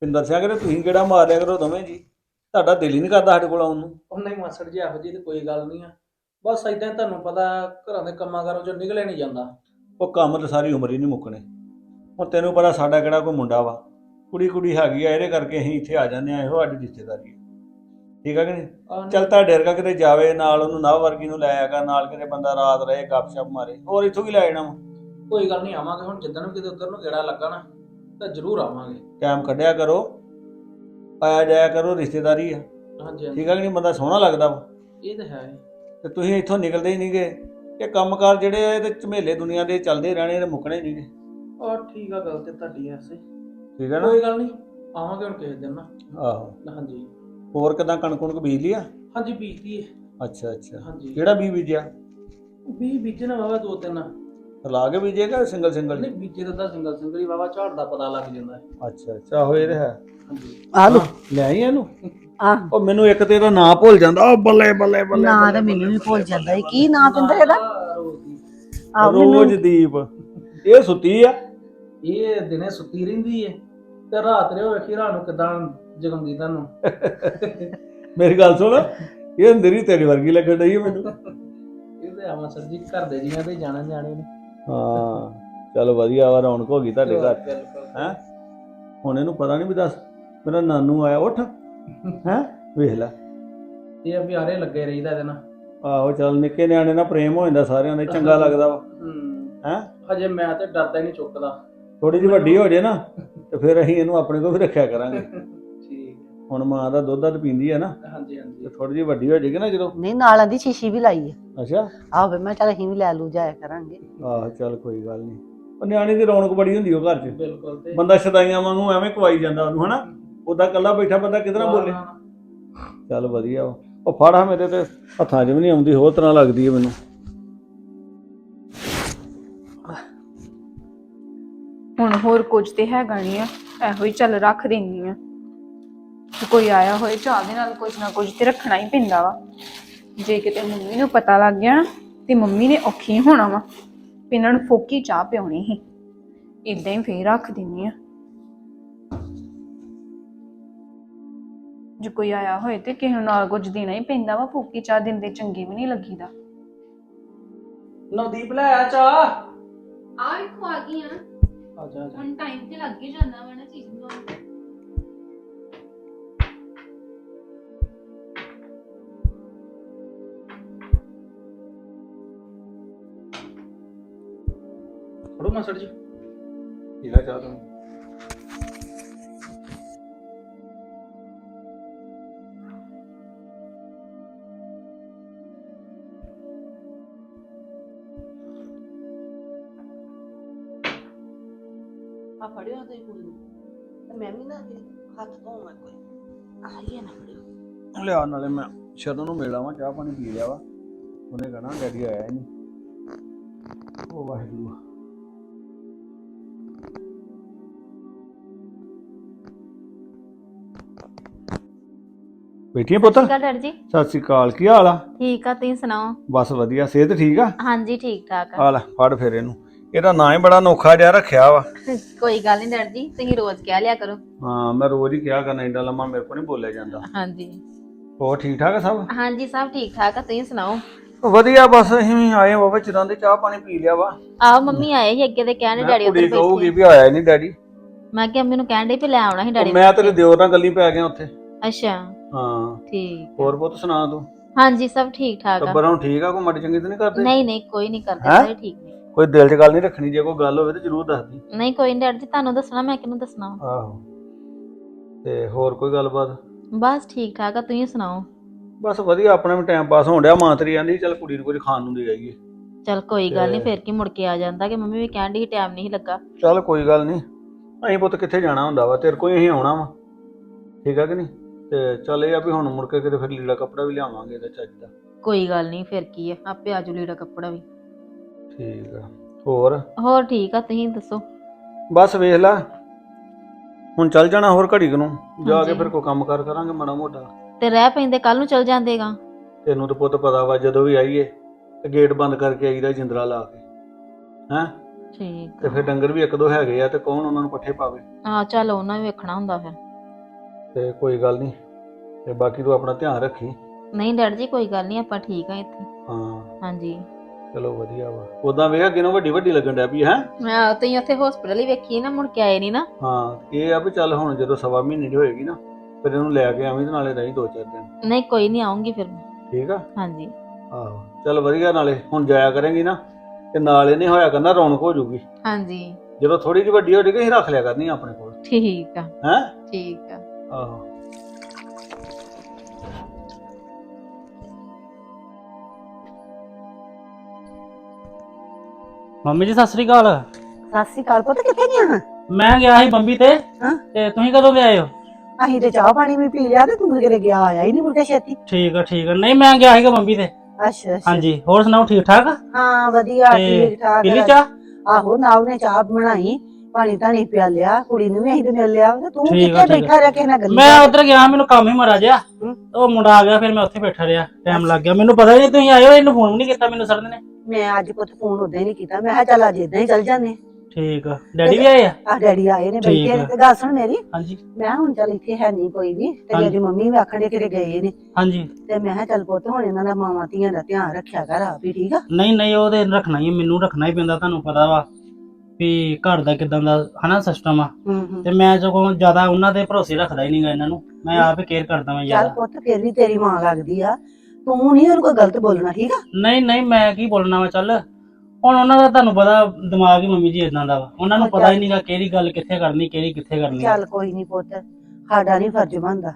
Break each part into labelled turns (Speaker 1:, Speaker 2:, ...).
Speaker 1: ਪਿੰਦਰ ਸਿੰਘ ਤੇ ਤੁਸੀਂ ਕਿਹੜਾ ਮਾਰ ਲਿਆ ਕਰੋ ਦੋਵੇਂ ਜੀ? ਤੁਹਾਡਾ ਦਿਲ ਹੀ ਨਹੀਂ ਕਰਦਾ ਸਾਡੇ ਕੋਲ ਆਉਣ ਨੂੰ।
Speaker 2: ਉਹ ਨਹੀਂ ਮਾਸੜ ਜੀ ਇਹੋ ਜਿਹੀ ਤੇ ਕੋਈ ਗੱਲ ਨਹੀਂ ਆ। ਬਸ ਇਦਾਂ ਹੀ ਤੁਹਾਨੂੰ ਪਤਾ ਘਰਾਂ ਦੇ ਕੰਮਾਂ ਕਾਰਾਂ ਚੋਂ ਨਿਕਲੇ ਨਹੀਂ ਜਾਂਦਾ।
Speaker 1: ਉਹ ਕੰਮ ਤਾਂ ਸਾਰੀ ਉਮਰ ਹੀ ਨਹੀਂ ਮੁੱਕਣੇ। ਹੁਣ ਤੈਨੂੰ ਪਤਾ ਸਾਡਾ ਕਿਹੜਾ ਕੋਈ ਮੁੰਡਾ ਵਾ। ਕੁੜੀ ਕੁੜੀ ਹੈਗੀ ਆ ਇਹਦੇ ਕਰਕੇ ਅਸੀਂ ਇੱਥੇ ਆ ਜਾਂਦੇ ਆ ਇਹੋ ਸਾਡੀ ਰਿਸ਼ਤੇਦਾਰੀ ਹੈ ਠੀਕ ਆ ਕਿ ਨਹੀਂ? ਚੱਲ ਤੁਹਾਡੇ ਵਰਗਾ ਕਿਤੇ ਜਾਵੇ ਨਾਲ ਉਹਨੂੰ ਨਵ ਵਰਗੀ ਨੂੰ ਲੈ ਆਗਾ ਨਾਲ ਕਿਤੇ ਬੰਦਾ ਰਾਤ ਰਹੇ ਗੱਪਸ਼ਪ ਮਾਰੇ ਹੋਰ ਇੱਥੋਂ ਕੀ ਲੈ ਜਾਣਾ ਵਾ?
Speaker 2: ਕੋਈ ਗੱਲ ਨਹੀਂ ਆਵਾਂਗੇ ਹੁਣ ਜਿੱਦਣ ਵੀ ਕਿਤੇ ਉੱਧਰ ਨੂੰ ਗੇੜਾ ਲੱਗਾ ਨਾ। ਤਾਂ ਜ਼ਰੂਰ ਆਵਾਂਗੇ।
Speaker 1: ਟਾਈਮ ਕੱਢਿਆ ਕਰੋ ਆਇਆ ਜਾਇਆ ਕਰੋ ਰਿਸ਼ਤੇਦਾਰੀ ਆ।
Speaker 2: ਹਾਂਜੀ ਹਾਂਜੀ।
Speaker 1: ਠੀਕ ਆ ਕਿ ਨਹੀਂ? ਬੰਦਾ ਸੋਹਣਾ ਲੱਗਦਾ ਵਾ।
Speaker 2: ਇਹ ਤਾਂ ਹੈ।
Speaker 1: ਤੇ ਤੁਸੀਂ ਇੱਥੋਂ ਨਿਕਲਦੇ ਹੀ ਨਹੀਂਗੇ ਇਹ ਕੰਮਕਾਰ ਜਿਹੜੇ ਆ ਇਹ ਤੇ ਝਮੇਲੇ ਦੁਨੀਆ ਦੇ ਚੱਲਦੇ ਰਹਿਣੇ ਤੇ ਮੁੱਕਣੇ ਨਹੀਂਗੇ
Speaker 2: ਆ ਠੀਕ ਆ ਗੱਲ ਤੇ ਤੁਹਾਡੀ ਐਸੇ
Speaker 1: ਠੀਕ ਹੈ ਨਾ?
Speaker 2: ਕੋਈ ਗੱਲ ਨਹੀਂ ਆਵਾਂਗੇ ਹੁਣ ਕਿਸੇ ਦਿਨ ਨਾ।
Speaker 1: ਆਹੋ।
Speaker 2: ਹਾਂਜੀ।
Speaker 1: ਹੋਰ ਕਿਦਾਂ ਕਣਕ ਕੁਣਕ ਬੀਜ ਲਿਆ?
Speaker 2: ਹਾਂਜੀ ਬੀਜਦੀ ਹੈ
Speaker 1: ਅੱਛਾ ਅੱਛਾ।
Speaker 2: ਹਾਂਜੀ।
Speaker 1: ਕਿਹੜਾ ਬੀਜ ਬੀਜਿਆ?
Speaker 2: ਵੀ ਬੀਜਣਾ ਵਾਵਾ ਦੋ ਤਿੰਨ।
Speaker 1: ਲਾ ਕੇ ਬੀਜੇਗਾ ਸਿੰਗਲ ਸਿੰਗਲ
Speaker 2: ਨਹੀਂ ਬੀਜੇ ਦਾ ਤਾਂ ਸਿੰਗਲ ਸਿੰਗਲ ਹੀ ਵਾਵਾ ਝਾੜ ਦਾ ਪਤਾ ਲੱਗ ਜਾਂਦਾ ਹੈ।
Speaker 1: ਅੱਛਾ ਅੱਛਾ ਹੋਏ ਰਿਹਾ
Speaker 2: ਹਾਂਜੀ।
Speaker 3: ਆ ਲੋ
Speaker 1: ਲੈ ਆਈ ਇਹਨੂੰ?
Speaker 3: ਆਹ
Speaker 1: ਉਹ ਮੈਨੂੰ ਇੱਕ ਤੇ ਇਹਦਾ ਨਾਂ ਭੁੱਲ ਜਾਂਦਾ ਉਹ ਬੱਲੇ ਬੱਲੇ ਬੱਲੇ
Speaker 3: ਨਾਂ ਤਾਂ ਮੈਨੂੰ ਵੀ ਭੁੱਲ ਜਾਂਦਾ ਈ ਕੀ ਨਾਂ ਪਿੰਦਰ ਇਹਦਾ? ਮੈਨੂੰ
Speaker 1: ਰੋਜਦੀਪ ਇਹ ਸੁੱਤੀ ਆ?
Speaker 2: ਇਹ ਦਿਨੇ ਸੁੱਤੀ ਰਹਿੰਦੀ ਏ ਤੇ ਰਾਤ ਰਿਓ ਵੇਖੀ ਰਾਤ ਨੂੰ ਕਿਦਾਂ ਜਗਾਉਂਦੀ ਤੁਹਾਨੂੰ।
Speaker 1: ਮੇਰੀ ਗੱਲ ਸੁਣ ਇਹ ਅੰਦਰੀ ਤੇਰੀ ਵਰਗੀ ਲੱਗਣ ਡਈ ਆ ਮੈਨੂੰ।
Speaker 2: ਇਹ ਤੇ ਆਵਾਂ ਸਰ ਜੀ ਘਰ ਦੇ ਜੀਆਂ ਤੇ ਜਾਣਾ ਜਾਣੇ ਨੇ।
Speaker 1: ਹਾਂ ਚਲ ਵਧੀਆ ਵਾ ਰੌਣਕ ਹੋ ਗਈ ਤੁਹਾਡੇ ਘਰ।
Speaker 2: ਬਿਲਕੁਲ
Speaker 1: ਹੈ? ਹੁਣ ਇਹਨੂੰ ਪਤਾ ਨਹੀਂ ਵੀ ਦੱਸ ਮੇਰਾ ਨਾਨੂ ਆਇਆ ਉੱਠ। ਹੈ? ਵੇਖ ਲੈ।
Speaker 2: ਇਹ ਆ ਵੀ ਆਰੇ ਲੱਗੇ ਰਹੀਦਾ ਇਹਦੇ ਨਾਲ।
Speaker 1: ਆਹੋ ਚੱਲ ਨਿੱਕੇ ਨਿਆਣੇ ਨਾਲ ਪ੍ਰੇਮ ਹੋ ਜਾਂਦਾ ਸਾਰਿਆਂ ਦਾ ਚੰਗਾ ਲੱਗਦਾ ਵਾ।
Speaker 2: ਹੂੰ।
Speaker 1: ਹੈਂ?
Speaker 2: ਹਜੇ ਮੈਂ ਤੇ ਡਰਦਾ ਹੀ ਨਹੀਂ ਚੁੱਕਦਾ।
Speaker 1: ਥੋੜੀ ਜਿਹੀ ਵੱਡੀ ਹੋ ਜੇ ਨਾ ਤੇ ਫਿਰ ਅਸੀਂ ਇਹਨੂੰ ਆਪਣੇ ਕੋਲ ਵੀ ਰੱਖਿਆ ਕਰਾਂਗੇ।
Speaker 2: ਠੀਕ।
Speaker 1: ਹੁਣ ਮਾਂ ਦਾ ਦੁੱਧ ਦੱਧ ਪੀਂਦੀ ਹੈ ਨਾ।
Speaker 2: ਹਾਂਜੀ ਹਾਂਜੀ।
Speaker 1: ਥੋੜੀ ਜਿਹੀ ਵੱਡੀ ਹੋ ਜਾਏਗੀ ਨਾ ਜਦੋਂ?
Speaker 3: ਨਹੀਂ ਨਾਲਾਂ ਦੀ ਸ਼ੀਸ਼ੀ ਵੀ ਲਾਈ ਹੈ
Speaker 1: ਅੱਛਾ?
Speaker 3: ਆਹ ਵੇ ਮੈਂ ਚੱਲ ਅਸੀਂ ਵੀ ਲੈ ਲੂ ਜਾਇਆ ਕਰਾਂਗੇ।
Speaker 1: ਆਹ ਚੱਲ ਕੋਈ ਗੱਲ ਨਹੀਂ। ਉਹ ਨਿਆਣੇ ਦੀ ਰੌਣਕ ਬੜੀ ਹੁੰਦੀ ਉਹ ਘਰ 'ਚ।
Speaker 2: ਬਿਲਕੁਲ ਤੇ।
Speaker 1: ਬੰਦਾ ਸ਼ਦਾਈਆਂ ਵਾਂਗੂ ਐਵੇਂ ਕਵਾਈ ਜਾਂਦਾ ਉਹਨੂੰ ਹਨਾ? ਉਹਦਾ ਇਕੱਲਾ ਬੈਠਾ ਬੰਦਾ ਕਿਧਰ ਬੋਲੇ? ਚੱਲ ਵਧੀਆ ਵਾ। ਉਹ ਫਾੜਾ ਮੇਰੇ ਤੇ ਹੱਥਾਂ 'ਚ ਵੀ ਨਹੀਂ ਆਉਂਦੀ ਹੋਰ ਤਰ੍ਹਾਂ ਲੱਗਦੀ ਹੈ ਮੈਨੂੰ।
Speaker 4: ਹੁਣ ਹੋਰ ਕੁਝ ਤੇ ਹੈਗਾ ਨਹੀਂ ਆ ਇਹੋ ਹੀ ਚੱਲ ਰੱਖ ਦਿੰਨੀ ਆ। ਜੇ ਕੋਈ ਆਇਆ ਹੋਏ ਚਾਹ ਦੇ ਨਾਲ ਕੁਝ ਨਾ ਕੁਝ ਤੇ ਰੱਖਣਾ ਹੀ ਪੈਂਦਾ ਵਾ। ਜੇ ਕਿਤੇ ਮੰਮੀ ਨੂੰ ਪਤਾ ਲੱਗ ਗਿਆ ਨਾ, ਤੇ ਮੰਮੀ ਨੇ ਔਖੀ ਹੋਣਾ ਵਾ ਵੀ ਇਹਨਾਂ ਨੂੰ ਫੋਕੀ ਚਾਹ ਪਿਉਣੀ ਸੀ। ਇਦਾਂ ਹੀ ਫੇਰ ਰੱਖ ਦਿੰਨੀ ਆ। ਜੇ ਕੋਈ ਆਇਆ ਹੋਏ ਤੇ ਕਿਸੇ ਨੂੰ ਨਾਲ ਕੁਝ ਦੇਣਾ ਹੀ ਪੈਂਦਾ ਵਾ ਫੋਕੀ ਚਾਹ ਦਿੰਦੇ ਚੰਗੀ ਵੀ ਨਹੀਂ ਲੱਗੀਦਾ।
Speaker 2: ਨਵਦੀਪ ਲੈ ਆ ਚਾਹ।
Speaker 5: ਆ ਵੇਖੋ ਆ ਗਈ ਆ
Speaker 2: ਜਾ
Speaker 5: ਹੁਣ ਟਾਈਮ ਤੇ ਲੱਗ ਹੀ ਜਾਂਦਾ ਵਾ ਨਾ ਚੀਜ਼ ਬਣਾਉਣ ਤੇ।
Speaker 2: ਫੜੋ ਮਾਸੜ ਜੀ।
Speaker 1: ਇਹਦਾ ਚਾਹ ਤੂੰ।
Speaker 3: ਆ ਫੜਿਓ ਤੁਸੀਂ ਕੁੜੀ ਨੂੰ। ਤੇ ਮੈਂ ਵੀ ਨਾ ਹੱਥ ਧੋਵਾਂ ਕੋਈ ਆਈਏ ਨਾ ਫੜਿਓ।
Speaker 1: ਲਿਆ ਨਾਲੇ ਮੈਂ ਸ਼ਰਨ ਨੂੰ ਮਿਲ ਆਵਾਂ ਚਾਹ ਪਾਣੀ ਪੀ ਲਿਆ ਵਾ। ਉਹਨੇ ਕਹਣਾ ਡੈਡੀ ਆਇਆ ਹੀ ਨਹੀਂ। ਉਹ ਵਾਹਿਗੁਰੂ। ਬੈਠੀ ਪੁੱਤ?
Speaker 5: ਠੀਕ ਆ ਡਰ ਜੀ।
Speaker 1: ਸਤਿ ਸ੍ਰੀ ਅਕਾਲ ਕੀ ਹਾਲ ਆ?
Speaker 5: ਠੀਕ ਆ ਤੁਸੀਂ ਸੁਣਾਓ?
Speaker 1: ਬਸ ਵਧੀਆ ਸਿਹਤ ਠੀਕ ਆ?
Speaker 5: ਹਾਂਜੀ ਠੀਕ ਠਾਕ ਆ।
Speaker 1: ਆ ਲੈ ਫੜ ਫਿਰ ਇਹਨੂੰ। ਇਹਦਾ ਨਾਂ ਹੀ ਬੜਾ ਅਨੋਖਾ ਜਿਹਾ ਰੱਖਿਆ ਵਾ।
Speaker 5: ਕੋਈ ਗੱਲ ਨਹੀਂ ਜੀ ਤੁਸੀਂ ਰੋਜ਼ ਕਹਿ ਲਿਆ ਕਰੋ।
Speaker 1: ਹਾਂ ਮੈਂ ਰੋਜ਼ ਹੀ ਕਿਹਾ ਕਰਨਾ ਏਡਾ ਲੰਮਾ ਮੇਰੇ ਕੋਲ ਨਹੀਂ ਬੋਲਿਆ ਜਾਂਦਾ।
Speaker 5: ਹਾਂਜੀ।
Speaker 1: ਹੋਰ ਠੀਕ ਠਾਕ ਆ ਸਭ?
Speaker 5: ਹਾਂਜੀ ਸਭ ਠੀਕ ਠਾਕ ਆ ਤੁਸੀਂ ਸੁਣਾਓ?
Speaker 1: ਵਧੀਆ ਬਸ ਅਸੀਂ ਵੀ ਆਏ ਬਾਬਾ ਚਿਰਾਂ ਦੇ ਚਾਹ ਪਾਣੀ ਪੀ ਲਿਆ ਵਾ।
Speaker 5: ਆਹ ਮੰਮੀ ਆਏ ਸੀ ਅੱਗੇ ਤੇ ਕਹਿਣ ਡੈਡੀ
Speaker 1: ਕੁੜੀ
Speaker 5: ਉੱਧਰ
Speaker 1: ਕਹੂਗੀ
Speaker 5: ਬੈਠੇ
Speaker 1: ਵੀ ਆਇਆ ਨਹੀਂ ਡੈਡੀ।
Speaker 5: ਮੈਂ ਕਿਹਾ ਮੈਨੂੰ ਕਹਿਣ ਡਈ ਵੀ ਲੈ ਆਉਣਾ ਸੀ ਡੈਡੀ
Speaker 1: ਮੈਂ ਤੇਰੇ ਦਿਓਰ ਨਾਲ ਗੱਲੀ ਪੈ ਗਿਆ ਉੱਥੇ।
Speaker 5: ਅੱਛਾ।
Speaker 1: ਹਾਂ।
Speaker 5: ਠੀਕ
Speaker 1: ਹੋਰ ਪੁੱਤ ਸੁਣਾ ਤੂੰ?
Speaker 5: ਹਾਂਜੀ ਸਭ ਠੀਕ ਠਾਕ ਆ।
Speaker 1: ਟੱਬਰ ਠੀਕ ਆ ਕੋਈ ਮਾੜੀ ਚੰਗੀ ਤਾਂ ਨਹੀਂ ਕਰਦੇ?
Speaker 5: ਨਹੀਂ ਨਹੀਂ ਕੋਈ ਨਹੀਂ ਕਰਦੇ
Speaker 1: ਹੈਂ?
Speaker 5: ਸਾਰੇ ਠੀਕ ਨੇ।
Speaker 1: ਕੋਈ ਦਿਲ 'ਚ ਗੱਲ ਨਹੀਂ ਰੱਖਣੀ ਜੇ ਕੋਈ ਗੱਲ ਹੋਵੇ ਤਾਂ ਜ਼ਰੂਰ ਦੱਸ ਦੀ।
Speaker 5: ਨਹੀਂ ਕੋਈ ਨਹੀਂ ਡੈਡੀ ਜੀ ਤੁਹਾਨੂੰ ਦੱਸਣਾ ਮੈਂ ਕਿਹਨੂੰ ਦੱਸਣਾ ਵਾ।
Speaker 1: ਆਹੋ। ਤੇ ਹੋਰ ਕੋਈ ਗੱਲਬਾਤ?
Speaker 5: ਬਸ ਠੀਕ ਠਾਕ ਆ ਤੁਸੀਂ ਸੁਣਾਓ?
Speaker 1: ਬਸ ਵਧੀਆ ਆਪਣਾ ਵੀ ਟਾਈਮ ਪਾਸ ਹੋਣ ਡਿਆ ਮਾਂ ਤੇਰੀ ਆਂਦੀ ਚੱਲ ਕੁੜੀ ਨੂੰ ਕੁਝ ਖਾਣ ਨੂੰ ਦੇ ਜਾਈਏ
Speaker 5: ਚਲ ਕੋਈ ਗੱਲ ਨਹੀਂ
Speaker 1: ਤੇ-
Speaker 5: ਫੇਰ ਕੀ ਮੁੜ ਕੇ ਆ ਜਾਂਦਾ ਕਿ ਮੰਮੀ ਵੀ ਕਹਿਣ ਡਈ ਟਾਈਮ ਨਹੀਂ ਲੱਗਾ।
Speaker 1: ਚੱਲ ਕੋਈ ਗੱਲ ਨਹੀਂ ਅਸੀਂ ਪੁੱਤ ਕਿੱਥੇ ਜਾਣਾ ਹੁੰਦਾ ਵਾ ਤੇਰੇ ਹੀ ਅਸੀਂ ਆਉਣਾ ਵਾ। ਠੀਕ ਆ ਕਿ ਨਹੀਂ? ਤੇ ਚੱਲ ਇਹ ਆ ਵੀ ਹੁਣ ਮੁੜ ਕੇ ਕਿਤੇ ਫਿਰ ਲੀੜਾ ਕੱਪੜਾ ਵੀ ਲਿਆਵਾਂਗੇ ਤੇ ਚੱਜ ਦਾ।
Speaker 5: ਕੋਈ ਗੱਲ ਨਹੀਂ ਫਿਰ ਕੀ ਹੈ ਆਪੇ ਆਜੂ ਲੀੜਾ ਕੱਪੜਾ ਵੀ।
Speaker 1: ਠੀਕ ਆ। ਹੋਰ?
Speaker 5: ਹੋਰ ਠੀਕ ਆ ਤੁਸੀਂ ਦੱਸੋ?
Speaker 1: ਬਸ ਵੇਖ ਲੈ। ਹੁਣ ਚੱਲ ਜਾਣਾ ਹੋਰ ਘੜੀ ਕੁ ਨੂੰ। ਜਾ ਕੇ
Speaker 5: ਹਾਂਜੀ।
Speaker 1: ਫਿਰ ਕੋਈ ਕੰਮ ਕਾਰ ਕਰਾਂਗੇ ਮਾੜਾ ਮੋਟਾ।
Speaker 5: ਤੇ ਰਹਿ ਪੈਂਦੇ ਕੱਲ ਨੂੰ ਚਲ ਜਾਂਦੇਗਾ।
Speaker 1: ਤੈਨੂੰ ਤਾਂ ਪੁੱਤ ਪਤਾ ਵਾ ਜਦੋਂ ਵੀ ਆਈਏ ਤੇ ਗੇਟ ਬੰਦ ਕਰਕੇ ਆਈਦਾ ਜਿੰਦਰਾ ਲਾ ਕੇ। ਹੈਂ?
Speaker 5: ਠੀਕ
Speaker 1: ਤੇ ਫਿਰ ਡੰਗਰ ਵੀ ਇੱਕ ਦੋ ਹੈਗੇ ਆ ਤੇ ਕੌਣ ਉਹਨਾਂ ਨੂੰ ਪੱਠੇ ਪਾਵੇ?
Speaker 5: ਆ ਚੱਲ ਉਹਨਾਂ ਵੀ ਵੇਖਣਾ ਹੁੰਦਾ ਫਿਰ।
Speaker 1: ਤੇ ਕੋਈ ਗੱਲ ਨਹੀਂ ਤੇ ਬਾਕੀ ਤੂੰ ਆਪਣਾ ਧਿਆਨ ਰੱਖੀ।
Speaker 5: ਨਹੀਂ ਡੈਡ ਜੀ ਕੋਈ ਗੱਲ ਨਹੀਂ ਆਪਾਂ ਠੀਕ ਆ ਇੱਥੇ।
Speaker 1: ਹਾਂ।
Speaker 5: ਹਾਂਜੀ।
Speaker 1: ਚਲੋ ਵਧੀਆ ਵਾ। ਉਦਾਂ ਵੇਖਿਆ ਕਿਨੋਂ ਵੱਡੀ ਵੱਡੀ ਲੱਗਣ ਡਿਆ ਵੀ ਹੈ
Speaker 5: ਮੈਂ ਤੁਸੀਂ ਉੱਥੇ ਹਸਪੀਟਲ ਹੀ ਵੇਖੀ ਨਾ ਮੁੜ ਕੇ ਆਏ ਨਹੀਂ ਨਾ।
Speaker 1: ਹਾਂ ਇਹ ਆ ਵੀ ਚੱਲ ਹੁਣ ਜਦੋਂ ਸਵਾ ਮਹੀਨੇ ਦੀ ਹੋਏਗੀ ਨਾ ਫਿਰ ਇਹਨੂੰ ਲੈ ਕੇ ਆਵੀਂ ਤੇ ਨਾਲੇ ਰਹੀ ਦੋ ਚਾਰ ਦਿਨ।
Speaker 5: ਨਹੀਂ ਕੋਈ ਨਹੀਂ ਆਉਂਗੀ ਫਿਰ ਮੈਂ।
Speaker 1: ਠੀਕ ਆ?
Speaker 5: ਹਾਂਜੀ।
Speaker 1: ਆਹੋ ਚੱਲ ਵਧੀਆ ਨਾਲੇ ਹੁਣ ਜਾਇਆ ਕਰੇਂਗੀ ਨਾ ਤੇ ਨਾਲ ਇਹਨੇ ਹੋਇਆ ਕਰਨਾ ਰੌਣਕ ਹੋ ਜੂਗੀ।
Speaker 5: ਹਾਂਜੀ।
Speaker 1: ਜਦੋਂ ਥੋੜੀ ਜਿਹੀ ਵੱਡੀ ਹੋ ਜਾਏਗੀ ਅਸੀਂ ਰੱਖ ਲਿਆ ਕਰਨੀ ਆਪਣੇ ਕੋਲ।
Speaker 5: ਠੀਕ ਆ।
Speaker 1: ਹੈ?
Speaker 5: ਠੀਕ ਆ।
Speaker 1: ਆਹੋ।
Speaker 6: ਮੰਮੀ ਜੀ ਸਤਿ ਸ੍ਰੀ ਅਕਾਲ।
Speaker 3: ਸਤਿ ਸ਼੍ਰੀ ਅਕਾਲ ਪੁੱਤ ਕਿੱਥੇ ਗਿਆ
Speaker 6: ਮੈਂ ਗਿਆ ਸੀ ਬੰਬੀ ਤੇ
Speaker 3: ਹਾਂ?
Speaker 6: ਤੇ ਤੁਸੀਂ ਕਦੋਂ ਗਏ ਹੋ?
Speaker 3: ਅਸੀਂ ਤੇ ਚਾਹ ਪਾਣੀ ਵੀ ਪੀ ਲਿਆ ਤੇ ਤੂੰ ਕਿਤੇ ਗਿਆ ਆਇਆ ਹੀ ਨਹੀਂ ਮੁੜ ਕੇ ਛੇਤੀ।
Speaker 6: ਠੀਕ ਆ ਠੀਕ ਆ। ਨਹੀਂ ਮੈਂ ਗਿਆ ਸੀਗਾ ਬੰਬੀ ਤੇ।
Speaker 3: ਅੱਛਾ ਅੱਛਾ।
Speaker 6: ਹਾਂਜੀ ਹੋਰ ਸੁਣਾਓ ਠੀਕ ਠਾਕ?
Speaker 3: ਹਾਂ ਵਧੀਆ
Speaker 6: ਤੇ
Speaker 3: ਠੀਕ ਠਾਕ
Speaker 6: ਪੀ ਲਈ ਚਾਹ?
Speaker 3: ਆਹੋ ਨੇ ਚਾਹ ਬਣਾਈ। ਪਾਣੀ ਧਾਣੀ ਪਿਆ ਲਿਆ ਕੁੜੀ ਨੂੰ ਵੀ ਅਸੀਂ ਤੇ ਮਿਲ ਲਿਆ ਤੇ ਤੂੰ
Speaker 6: ਠੀਕ ਆ,
Speaker 3: ਕਿੱਥੇ
Speaker 6: ਠੀਕ ਆ।
Speaker 3: ਬੈਠਾ ਰਿਹਾ ਕਿਸੇ ਨਾਲ ਗੱਲਾਂ
Speaker 6: ਮੈਂ ਉਧਰ ਗਿਆ ਮੈਨੂੰ ਕੰਮ ਹੀ ਮਰਾ ਜਿਆ
Speaker 3: ਹੂੰ।
Speaker 6: ਉਹ ਮੁੰਡਾ ਆ ਗਿਆ ਫਿਰ ਮੈਂ ਉੱਥੇ ਬੈਠਾ ਰਿਹਾ। ਟਾਈਮ ਲੱਗ ਗਿਆ। ਮੈਨੂੰ ਪਤਾ ਹੀ ਨਹੀਂ ਤੁਸੀਂ ਆਏ ਹੋ ਇਹਨੂੰ ਫੋਨ ਵੀ ਨਹੀਂ ਕੀਤਾ ਮੈਨੂੰ ਸਰ ਨੇ।
Speaker 3: ਮੈਂ ਅੱਜ ਪੁੱਤ ਫੋਨ ਉਦਾਂ ਹੀ ਨਹੀਂ ਕੀਤਾ। ਮੈਂ ਕਿਹਾ ਚੱਲ ਅੱਜ ਇਦਾਂ ਹੀ ਚੱਲ ਜਾਂਦੇ।
Speaker 6: ਠੀਕ ਆ। ਡੈਡੀ ਵੀ ਆਏ ਆ?
Speaker 3: ਆ ਡੈਡੀ ਆਏ ਨੇ
Speaker 6: ਠੀਕ
Speaker 3: ਬੈਠੇ ਨੇ।
Speaker 6: ਆ।
Speaker 3: ਤੇ ਗੱਲ ਸੁਣ ਮੇਰੀ।
Speaker 6: ਹਾਂਜੀ।
Speaker 3: ਮੈਂ ਕਿਹਾ ਹੁਣ ਚੱਲ ਇੱਥੇ ਹੈ ਨਹੀਂ ਕੋਈ ਵੀ। ਤੇ
Speaker 6: ਹਾਂਜੀ।
Speaker 3: ਮੇਰੀ ਮੰਮੀ ਵੀ ਆਖਣ ਦੇ ਕਿਤੇ ਗਏ ਨੇ।
Speaker 6: ਹਾਂਜੀ।
Speaker 3: ਤੇ ਮੈਂ ਕਿਹਾ ਚੱਲ ਪੁੱਤ ਹੁਣ ਇਹਨਾਂ ਦਾ ਮਾਵਾਂ ਧੀਆਂ ਦਾ ਧਿਆਨ ਰੱਖਿਆ ਕਰ ਆਪ ਹੀ ਠੀਕ ਆ?
Speaker 6: ਨਹੀਂ ਨਹੀਂ ਉਹ ਤੇ ਰੱਖਣਾ ਹੀ ਆ, ਮੈਨੂੰ ਰੱਖਣਾ ਹੀ ਪੈਂਦਾ ਤੁਹਾਨੂੰ ਪਤਾ ਵਾ। ਵੀ ਘਰ ਦਾ ਕਿਦਾਂ ਦਾ ਹਨਾ ਸਿਸਟਮ ਆ।
Speaker 3: ਹੂੰ ਹੂੰ।
Speaker 6: ਤੇ ਮੈਂ ਸਗੋਂ ਜ਼ਿਆਦਾ ਉਹਨਾਂ ਦੇ ਭਰੋਸੇ ਰੱਖਦਾ ਹੀ ਨਹੀਂਗਾ ਇਹਨਾਂ ਨੂੰ। ਮੈਂ ਆਪ ਹੀ ਕੇਅਰ ਕਰਦਾ ਮੈਂ ਜ਼ਿਆਦਾ।
Speaker 3: ਪੁੱਤ ਫਿਰ ਵੀ ਤੇਰੀ ਮਾਂ ਲੱਗਦੀ ਆ। ਤੂੰ ਨਹੀਂ ਉਹਨੂੰ ਕੋਈ ਗਲਤ ਬੋਲਣਾ ਠੀਕ ਆ?
Speaker 6: ਨਹੀਂ ਨਹੀਂ ਮੈਂ ਕੀ ਬੋਲਣਾ ਵਾ ਚੱਲ। ਹੁਣ ਉਹਨਾਂ ਦਾ ਤੁਹਾਨੂੰ ਪਤਾ ਦਿਮਾਗ ਹੀ ਮੰਮੀ ਜੀ ਇਦਾਂ ਦਾ ਵਾ। ਉਹਨਾਂ ਨੂੰ ਪਤਾ ਹੀ ਨਹੀਂਗਾ ਕਿਹੜੀ ਗੱਲ ਕਿੱਥੇ ਕਰਨੀ ਕਿਹੜੀ ਕਿੱਥੇ ਕਰਨੀ।
Speaker 3: ਚੱਲ ਕੋਈ ਨਹੀਂ ਪੁੱਤ ਸਾਡਾ ਨਹੀਂ ਫਰਜ਼ ਬਣਦਾ।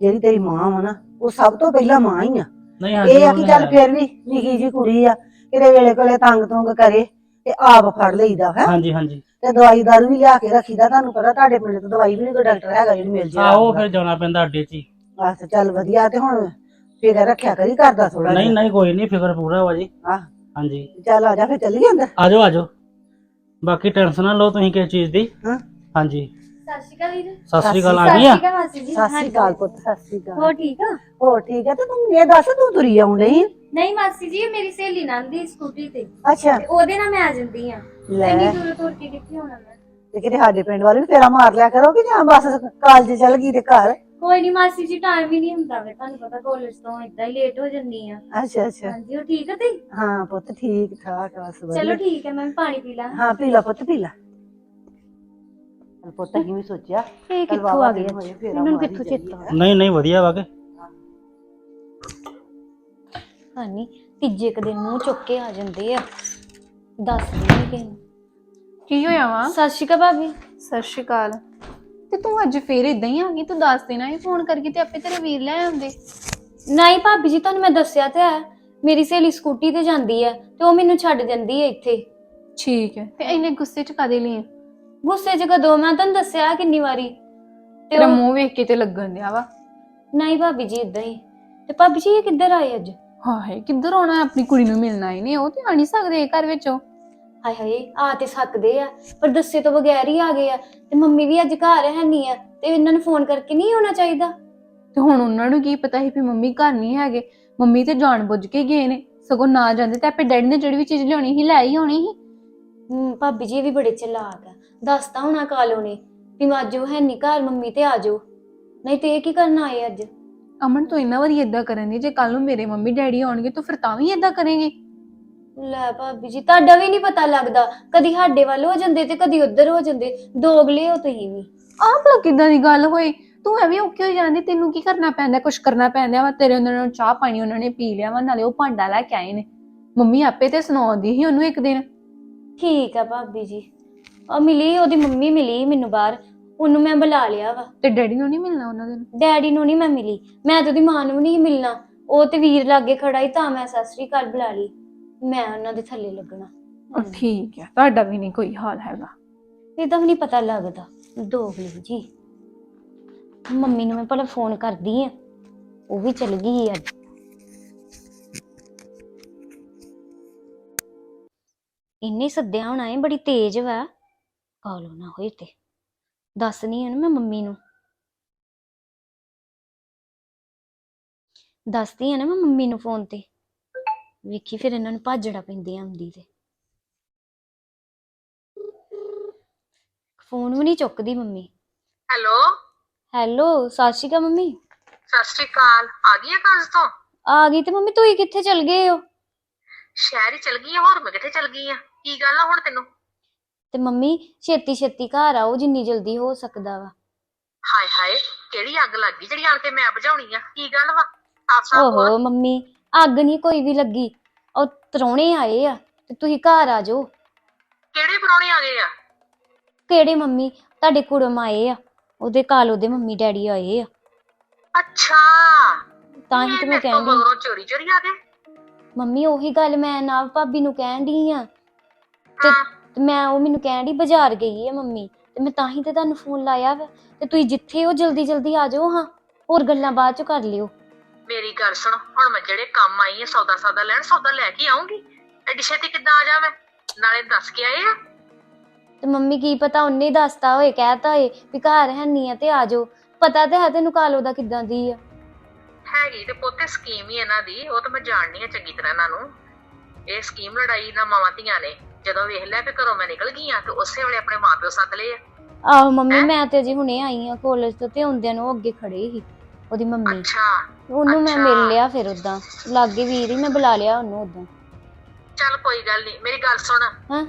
Speaker 3: ਜਿਹੜੀ ਤੇਰੀ ਮਾਂ ਵਾ ਨਾ ਉਹ ਸਭ ਤੋਂ ਪਹਿਲਾਂ ਮਾਂ ਹੀ ਆ।
Speaker 6: ਨਹੀਂ ਹਾਂਜੀ
Speaker 3: ਇਹ ਆ ਕਿ ਚੱਲ। ਫਿਰ ਵੀ ਨਿੱਕੀ ਜੀ ਕੁੜੀ ਆ ਕਿਤੇ ਵੇਲੇ ਕੋਲੇ ਤੰਗ ਤੁੰਗ ਕਰੇ ਤੇ ਆਪ ਫੜ ਲਈਦਾ ਹੈ?
Speaker 6: ਹਾਂਜੀ ਹਾਂਜੀ।
Speaker 3: ਤੇ ਦਵਾਈ ਦਾਰੂ ਵੀ ਲਿਆ ਕੇ ਰੱਖੀਦਾ ਤੁਹਾਨੂੰ ਪਤਾ ਤੁਹਾਡੇ ਪਿੰਡ ਤੋਂ ਦਵਾਈ ਵੀ ਨਹੀਂ ਕੋਈ ਡਾਕਟਰ ਹੈਗਾ ਜਿਹੜੀ ਮਿਲ ਜਾਏ
Speaker 6: ਆਹੋ ਫਿਰ ਜਾਣਾ ਪੈਂਦਾ ਅੱਡੇ 'ਚ ਹੀ।
Speaker 3: ਬਸ ਚੱਲ ਵਧੀਆ ਤੇ ਹੁਣ ਫਿਕਰ ਰੱਖਿਆ ਕਰੀ ਕਰਦਾ ਥੋੜਾ
Speaker 6: ਨਹੀਂ ਨਹੀਂ ਕੋਈ ਨਹੀਂ ਫਿਕਰ ਪੂਰਾ ਵਾ ਜੀ।
Speaker 3: ਆਹ
Speaker 6: ਹਾਂਜੀ।
Speaker 3: ਚੱਲ ਆ ਜਾ ਫਿਰ ਚੱਲੀਏ ਅੰਦਰ।
Speaker 6: ਆਜੋ ਆਜੋ ਬਾਕੀ ਟੈਨਸ਼ਨ ਨਾ ਲਓ ਤੁਸੀਂ ਕਿਸੇ ਚੀਜ਼ ਦੀ।
Speaker 3: ਹਾਂ।
Speaker 6: ਹਾਂਜੀ।
Speaker 7: ਸਤਿ ਸ਼੍ਰੀ ਅਕਾਲ ਵੀਰ।
Speaker 6: ਸਤਿ ਸ੍ਰੀ ਅਕਾਲ ਆ
Speaker 7: ਸਤਿ
Speaker 6: ਗਈ ਆ
Speaker 7: ਸ਼੍ਰੀ ਅਕਾਲ ਮਾਸੀ ਜੀ।
Speaker 3: ਸਤਿ ਸ੍ਰੀ ਅਕਾਲ ਪੁੱਤ ਸਤਿ ਸ੍ਰੀ ਅਕਾਲ।
Speaker 7: ਹੋਰ ਠੀਕ ਆ
Speaker 3: ਹੋਰ ਠੀਕ ਹੈ ਤੇ ਤੂੰ ਇਹ ਦੱਸ ਤੂੰ ਤੁਰੀ ਆਉਣ ਡਈ
Speaker 7: ਨਹੀਂ ਮਾਸੀ ਜੀ ਇਹ ਮੇਰੀ ਸਹੇਲੀ ਨੰਦੀ ਸਕੂਟਰੀ ਤੇ।
Speaker 3: ਅੱਛਾ।
Speaker 7: ਤੇ ਉਹਦੇ ਨਾਲ ਮੈਂ ਆ ਜਾਂਦੀ ਆ
Speaker 3: ਲੈ।
Speaker 7: ਇੰਨੀ ਦੂਰ ਤੁਰ ਕੇ ਕਿੱਥੇ ਹੋਣਾ ਮੈਂ?
Speaker 3: ਤੇ ਕਿਤੇ ਸਾਡੇ ਪਿੰਡ ਵਾਲੇ ਵੀ ਫੇਰਾ ਮਾਰ ਲਿਆ ਕਰੋ ਕਿ ਜਾਂ ਬਸ ਕਾਲਜ ਚੱਲ ਗਈ ਤੇ ਘਰ?
Speaker 7: ਕੋਈ ਨਹੀਂ ਮਾਸੀ ਜੀ ਟਾਈਮ ਹੀ ਨਹੀਂ ਹੁੰਦਾ ਵੇ ਤੁਹਾਨੂੰ ਪਤਾ ਕਾਲਜ ਤੋਂ ਇਦਾਂ ਹੀ ਲੇਟ ਹੋ ਜੰਨੀ ਆ
Speaker 3: ਅੱਛਾ ਅੱਛਾ।
Speaker 7: ਹਾਂਜੀ ਉਹ ਠੀਕ ਆ ਤੇ
Speaker 3: ਹਾਂ ਪੁੱਤ ਠੀਕ ਠਾਕ ਆ ਬਸ ਵਧੀਆ।
Speaker 7: ਚਲੋ ਠੀਕ ਹੈ ਮੈਂ ਪਾਣੀ ਪੀ ਲਾਂ।
Speaker 3: ਹਾਂ ਪੀ ਲਾ ਪੁੱਤ ਪੀ ਲਾ। ਪੁੱਤ ਅਸੀਂ ਵੀ ਸੋਚਿਆ
Speaker 7: ਇਹ
Speaker 3: ਚੱਲ
Speaker 7: ਕਿੱਥੋਂ
Speaker 3: ਵਾਹਵਾ
Speaker 7: ਆ
Speaker 3: ਦਿਨ
Speaker 7: ਗਿਆ?
Speaker 3: ਹੋਏ ਫੇਰਾ
Speaker 7: ਇਹਨਾਂ ਨੂੰ
Speaker 3: ਮਾਰ ਹੀ
Speaker 7: ਕਿੱਥੋਂ
Speaker 3: ਜਾਈਏ,
Speaker 7: ਚੇਤਾ
Speaker 3: ਹੈਂ।
Speaker 6: ਨਹੀਂ ਨਹੀਂ ਵਧੀਆ ਵਾ ਕੇ।
Speaker 7: ਹਾਨੀ ਤੀਜੇ ਕ ਦਿਨ ਮੂੰਹ ਚੁੱਕ ਕੇ ਆ ਜਾਂਦੇ ਆ। ਦੱਸ ਨਹੀਂ ਕਿਸੇ ਨੂੰ।
Speaker 4: ਕੀ ਹੋਇਆ ਵਾ?
Speaker 7: ਸਤਿ ਸ਼੍ਰੀ ਅਕਾਲ ਭਾਬੀ।
Speaker 4: ਸਤਿ ਸ਼੍ਰੀ ਅਕਾਲ। ਤੇ ਤੂੰ ਅੱਜ ਫੇਰ ਇਦਾਂ ਹੀ ਆ ਗਈ? ਤੂੰ ਦੱਸ ਦੇਣਾ ਹੀ ਫੋਨ ਕਰਕੇ ਤੇ ਆਪੇ ਤੇਰੇ ਵੀਰ ਲੈ ਆਉਂਦੇ।
Speaker 7: ਨਹੀਂ ਭਾਬੀ ਜੀ ਤੁਹਾਨੂੰ ਮੈਂ ਦੱਸਿਆ ਤੇ ਹੈ। ਮੇਰੀ ਸਹੇਲੀ ਸਕੂਟੀ ਤੇ ਜਾਂਦੀ ਹੈ ਤੇ ਉਹ ਮੈਨੂੰ ਛੱਡ ਜਾਂਦੀ ਹੈ ਇੱਥੇ।
Speaker 4: ਠੀਕ ਹੈ। ਤੇ ਇੰਨੇ ਗੁੱਸੇ ਚ ਕਾਦੇ ਲਈ?
Speaker 7: ਗੁੱਸੇ 'ਚ ਕਦੋਂ? ਮੈਂ ਤੁਹਾਨੂੰ ਦੱਸਿਆ ਕਿੰਨੀ ਵਾਰੀ। ਤੇ
Speaker 4: ਤੇਰਾ
Speaker 7: ਉਹ-
Speaker 4: ਮੂੰਹ ਵੇਖ ਕੇ ਤੇ ਲੱਗਣ ਦਿਆ ਵਾ।
Speaker 7: ਨਹੀਂ ਭਾਬੀ ਜੀ ਇਦਾਂ ਹੀ। ਤੇ ਭਾਬੀ ਜੀ ਇਹ ਕਿੱਧਰ ਆਏ ਅੱਜ?
Speaker 4: ਹਾਏ ਕਿੱਧਰ ਆਉਣਾ? ਆਪਣੀ ਕੁੜੀ ਨੂੰ ਮਿਲਣਾ ਹੀ ਨਹੀਂ। ਉਹ ਤੇ ਆ ਨਹੀਂ ਸਕਦੇ ਘਰ ਵਿੱਚੋਂ।
Speaker 7: ਹਾਏ ਹਾਏ ਆ ਤੇ ਸਕਦੇ ਆ। ਪਰ ਦੱਸੇ ਤੋਂ ਬਗੈਰ ਹੀ ਆ ਗਏ ਆ। ਤੇ ਮੰਮੀ ਵੀ ਅੱਜ ਘਰ ਹੈ ਨਹੀਂ ਆ। ਤੇ ਇਹਨਾਂ ਨੂੰ ਫੋਨ ਕਰਕੇ ਨਹੀਂ ਆਉਣਾ ਚਾਹੀਦਾ।
Speaker 4: ਤੇ ਹੁਣ ਉਹਨਾਂ ਨੂੰ ਕੀ ਪਤਾ ਸੀ ਵੀ ਮੰਮੀ ਘਰ ਨਹੀਂ ਹੈਗੇ। ਮੰਮੀ ਤੇ ਜਾਣ ਬੁੱਝ ਕੇ ਗਏ ਨੇ। ਸਗੋਂ ਨਾ ਜਾਂਦੇ ਤੇ ਆਪੇ ਡੈਡੀ ਨੇ ਜਿਹੜੀ ਵੀ ਚੀਜ਼ ਲਿਆਉਣੀ ਸੀ ਲੈ ਹੀ ਆਉਣੀ ਸੀ।
Speaker 7: ਹਮ, ਭਾਬੀ ਜੀ ਇਹ ਵੀ ਬੜੇ ਚਲਾਕ ਆ। ਦੱਸਤਾ ਹੋਣਾ ਕਾਲੋ ਨੇ ਵੀ ਮੈਂ ਅੱਜ ਉਹ ਹੈ ਨਹੀਂ ਘਰ ਮੰਮੀ ਤੇ ਆ ਜਾਓ। ਨਹੀਂ ਤੇ ਇਹ ਕੀ ਕਰਨ ਆਏ ਅੱਜ?
Speaker 4: ਅਮਨ ਤੂੰ ਇੰਨਾ ਵਾਰੀ ਇਦਾਂ ਕਰਨ ਦੀ ਜੇ ਕੱਲ ਨੂੰ ਮੇਰੇ ਮੰਮੀ ਡੈਡੀ ਆਉਣਗੇ ਤੂੰ ਫਿਰ ਤਾਂ ਵੀ ਇਦਾਂ ਕਰੇਂਗੇ।
Speaker 7: ਲੈ ਭਾਬੀ ਜੀ ਤੁਹਾਡਾ ਵੀ ਨਹੀਂ ਪਤਾ ਲੱਗਦਾ ਕਦੀ ਸਾਡੇ ਵੱਲ ਹੋ ਜਾਂਦੇ ਤੇ ਕਦੀ ਉੱਧਰ ਹੋ ਜਾਂਦੇ ਦੋਗਲੇ ਹੋ ਤੁਸੀਂ ਵੀ।
Speaker 4: ਆਹ ਭਲਾ ਕਿਦਾਂ ਦੀ ਗੱਲ ਹੋਈ? ਤੂੰ ਐਵੇਂ ਔਖੀ ਹੋ ਜਾਂਦੀ ਤੈਨੂੰ ਕੀ ਕਰਨਾ ਪੈਂਦਾ ਕੁਛ ਕਰਨਾ ਪੈਂਦਾ ਵਾ ਤੇਰੇ ਉਹਨਾਂ ਨੂੰ ਚਾਹ ਪਾਣੀ ਉਹਨਾਂ ਨੇ ਪੀ ਲਿਆ ਵਾ ਨਾਲੇ ਉਹ ਭਾਂਡਾ ਲੈ ਕੇ ਆਏ ਨੇ। ਮੰਮੀ ਆਪੇ ਤੇ ਸੁਣਾਉਂਦੀ ਸੀ ਉਹਨੂੰ ਇੱਕ ਦਿਨ।
Speaker 7: ਠੀਕ ਆ ਭਾਬੀ ਜੀ। ਉਹ ਮਿਲੀ ਉਹਦੀ ਮੰਮੀ ਮਿਲੀ ਮੈਨੂੰ ਬਾਹਰ ਉਹਨੂੰ ਮੈਂ ਬੁਲਾ ਲਿਆ ਵਾ।
Speaker 4: ਤੇ ਡੈਡੀ ਨੂੰ ਨਹੀਂ ਮਿਲਣਾ ਉਹਨਾਂ ਦੇ ਨੂੰ?
Speaker 7: ਡੈਡੀ ਨੂੰ ਨਹੀਂ ਮੈਂ ਮਿਲੀ ਮੈਂ ਤੇ ਉਹਦੀ ਮਾਂ ਨੂੰ ਨਹੀਂ ਮਿਲਣਾ। ਉਹ ਤੇ ਵੀਰ ਲਾਗੇ ਖੜਾ ਹੀ ਤਾਂ ਮੈਂ ਸਤਿ ਸ੍ਰੀ ਅਕਾਲ ਬੁਲਾ ਲਈ। ਮੈਂ ਉਹਨਾਂ ਦੇ ਥੱਲੇ ਲੱਗਣਾ।
Speaker 4: ਉਹ ਠੀਕ ਹੈ ਤੁਹਾਡਾ ਵੀ ਨਹੀਂ ਕੋਈ ਹਾਲ ਹੈਗਾ।
Speaker 7: ਇਹਦਾ ਵੀ ਨਹੀਂ ਪਤਾ ਲੱਗਦਾ। ਦੋਗਲੀ ਜੀ। ਮੰਮੀ ਨੂੰ ਮੈਂ ਪਹਿਲਾਂ ਫੋਨ ਕਰਦੀ ਆ। ਉਹ ਵੀ ਚਲ ਗਈ ਅੱਜ ਇੰਨੇ ਸੱਦਿਆ ਹੋਣਾ ਹੈ ਬੜੀ ਤੇਜ਼ ਵਾ। ਕਾਲੋ ਨਾ ਹੋਏ ਤੇ। ਦੱਸਣੀ ਆ ਨਾ ਮੈਂ ਮੰਮੀ ਨੂੰ। ਦੱਸਦੀ ਆ ਨਾ ਮੈਂ ਮੰਮੀ ਨੂੰ ਫੋਨ ਤੇ। ਵੇਖੀ ਫਿਰ ਇਹਨਾਂ ਨੂੰ ਭਾਜੜਾ ਪੈਂਦੀ ਆਉਂਦੀ ਤੇ। ਫੋਨ ਵੀ ਨਹੀਂ ਚੁੱਕਦੀ ਮੰਮੀ।
Speaker 3: ਹੈਲੋ?
Speaker 7: ਹੈਲੋ ਸਤਿ ਸ਼੍ਰੀ ਅਕਾਲ ਮੰਮੀ।
Speaker 8: ਸਤਿ ਸ਼੍ਰੀ ਅਕਾਲ। ਆ ਗਈ ਆ ਕਾਲਜ ਤੋਂ?
Speaker 7: ਆ ਗਈ ਤੇ ਮੰਮੀ ਤੁਸੀਂ ਕਿੱਥੇ ਚਲ ਗਏ ਹੋ?
Speaker 8: ਸ਼ਹਿਰ ਹੀ ਚਲ ਗਈ ਆ ਹੋਰ ਮੈਂ ਕਿੱਥੇ ਚਲ ਗਈ ਆ? ਕੀ ਗੱਲ ਆ ਹੁਣ ਤੈਨੂੰ?
Speaker 7: ਤੇ ਮੰਮੀ ਛੇਤੀ ਛੇਤੀ ਘਰ ਆਓ ਜਿੰਨੀ ਜਲਦੀ ਹੋ ਸਕਦਾ ਵਾ।
Speaker 8: ਹਾਏ ਹਾਏ ਕਿਹੜੀ ਅੱਗ ਲੱਗ ਗਈ? ਜਿਹੜੀ ਆਣ ਕੇ ਮੈਂ ਬੁਝਾਉਣੀ ਆ ਕੀ ਗੱਲ ਵਾ? ਸਾਫ਼ ਸਾਫ਼
Speaker 7: ਓਹੋ ਮੰਮੀ ਅੱਗ ਨਹੀਂ ਕੋਈ ਵੀ ਲੱਗੀ। ਉਹ ਪ੍ਰਾਹੁਣੇ ਆਏ ਆ ਤੇ ਤੁਸੀਂ ਘਰ ਆ ਜਾਓ।
Speaker 8: ਕਿਹੜੇ ਪ੍ਰਾਹੁਣੇ ਆ ਗਏ ਆ?
Speaker 7: ਕਿਹੜੇ ਮੰਮੀ? ਤੁਹਾਡੇ ਕੁੜਮ ਆਏ ਆ। ਉਹਦੇ ਕਾਲੋ ਦੇ ਮੰਮੀ ਡੈਡੀ ਆਏ ਆ।
Speaker 8: ਅੱਛਾ।
Speaker 7: ਤਾਂ ਹੀ ਤੇ ਮੈਂ ਡਈ।
Speaker 8: ਮਗਰੋਂ ਚੋਰੀ ਚੋਰੀ ਆ ਗਏ?
Speaker 7: ਮੰਮੀ ਉਹੀ ਗੱਲ ਮੈਂ ਨਾ ਭਾਬੀ ਨੂੰ ਕਹਿਣ ਡਈ ਆ। ਤੇ
Speaker 8: ਹਾਂ।
Speaker 7: ਤੇ ਮੈਂ ਉਹ ਮੈਨੂੰ ਕਹਿਣ ਡਈ ਬਾਜ਼ਾਰ ਗਈ ਆ ਮੰਮੀ ਤੇ ਮੈਂ ਤਾਂ ਹੀ ਤੇ ਤੁਹਾਨੂੰ ਫੋਨ ਲਾਇਆ ਵਾ ਤੇ ਤੁਸੀਂ ਜਿੱਥੇ ਹੋ ਜਲਦੀ ਜਲਦੀ ਆ ਜਾਓ ਹਾਂ ਹੋਰ ਗੱਲਾਂ ਬਾਅਦ ਚ ਕਰ ਲਿਓ।
Speaker 8: ਮੇਰੀ ਗੱਲ ਸੁਣ ਹੁਣ ਮੈਂ ਜਿਹੜੇ ਕੰਮ ਆਈ ਆ ਸੌਦਾ ਸੌਦਾ ਲੈਣ ਸੌਦਾ ਲੈ ਕੇ ਆਉਂਗੀ ਐਡੀ ਛੇਤੀ ਕਿੱਦਾਂ ਆ ਜਾ ਮੈਂ? ਨਾਲੇ ਦੱਸ ਕੇ ਆਏ ਆ।
Speaker 7: ਤੇ ਮੰਮੀ ਕੀ ਪਤਾ ਉਹਨੇ ਹੀ ਦੱਸਤਾ ਹੋਏ ਕਹਿਤਾ ਹੋਏ ਵੀ ਘਰ ਹੈ ਨਹੀਂ ਆ ਤੇ ਆ ਜਾਓ। ਪਤਾ ਤੇ ਹੈ ਤੈਨੂੰ ਕਾਲੋ ਦਾ ਕਿਦਾਂ ਦੀ ਆ।
Speaker 8: ਹੈਗੀ ਤੇ ਪੋਤੇ ਸਕੀਮ ਹੀ ਇਹਨਾਂ ਦੀ ਉਹ ਤਾਂ ਮੈਂ ਜਾਣਨੀ ਆ ਚੰਗੀ ਤਰ੍ਹਾਂ ਇਹਨਾਂ ਨੂੰ। ਇਹ ਸਕੀਮ ਲੜਾਈ ਨਾ ਮਾਵਾਂ ਧੀਆਂ ਨੇ। ਜਦੋਂ ਵੇਖ ਲਿਆ ਵੀ ਘਰੋਂ ਮੈਂ ਨਿਕਲ ਗਈ ਆ ਤੇ ਉਸੇ ਵੇਲੇ ਆਪਣੇ ਮਾਪਿਓ ਸੱਦ ਲਏ ਆ।
Speaker 7: ਆਹੋ ਮੰਮੀ ਮੈਂ ਤੇ ਅਜੇ ਹੁਣੇ ਆਈ ਆ ਕਾਲਜ ਤੋਂ ਤੇ ਆਉਂਦਿਆਂ ਨੂੰ ਉਹ ਅੱਗੇ ਖੜੇ ਸੀ ਉਹਦੀ ਮੰਮੀ।
Speaker 8: ਅੱਛਾ
Speaker 7: ਉਹਨੂੰ ਮੈਂ। ਮਿਲ ਲਿਆ ਫਿਰ ਉਦਾਂ ਲਾਗੇ ਵੀਰ ਹੀ ਮੈਂ ਬੁਲਾ ਲਿਆ ਉਹਨੂੰ ਉਦਾਂ
Speaker 8: ਚੱਲ ਕੋਈ ਗੱਲ ਨਹੀਂ ਮੇਰੀ ਗੱਲ ਸੁਣ।
Speaker 7: ਹਾਂ?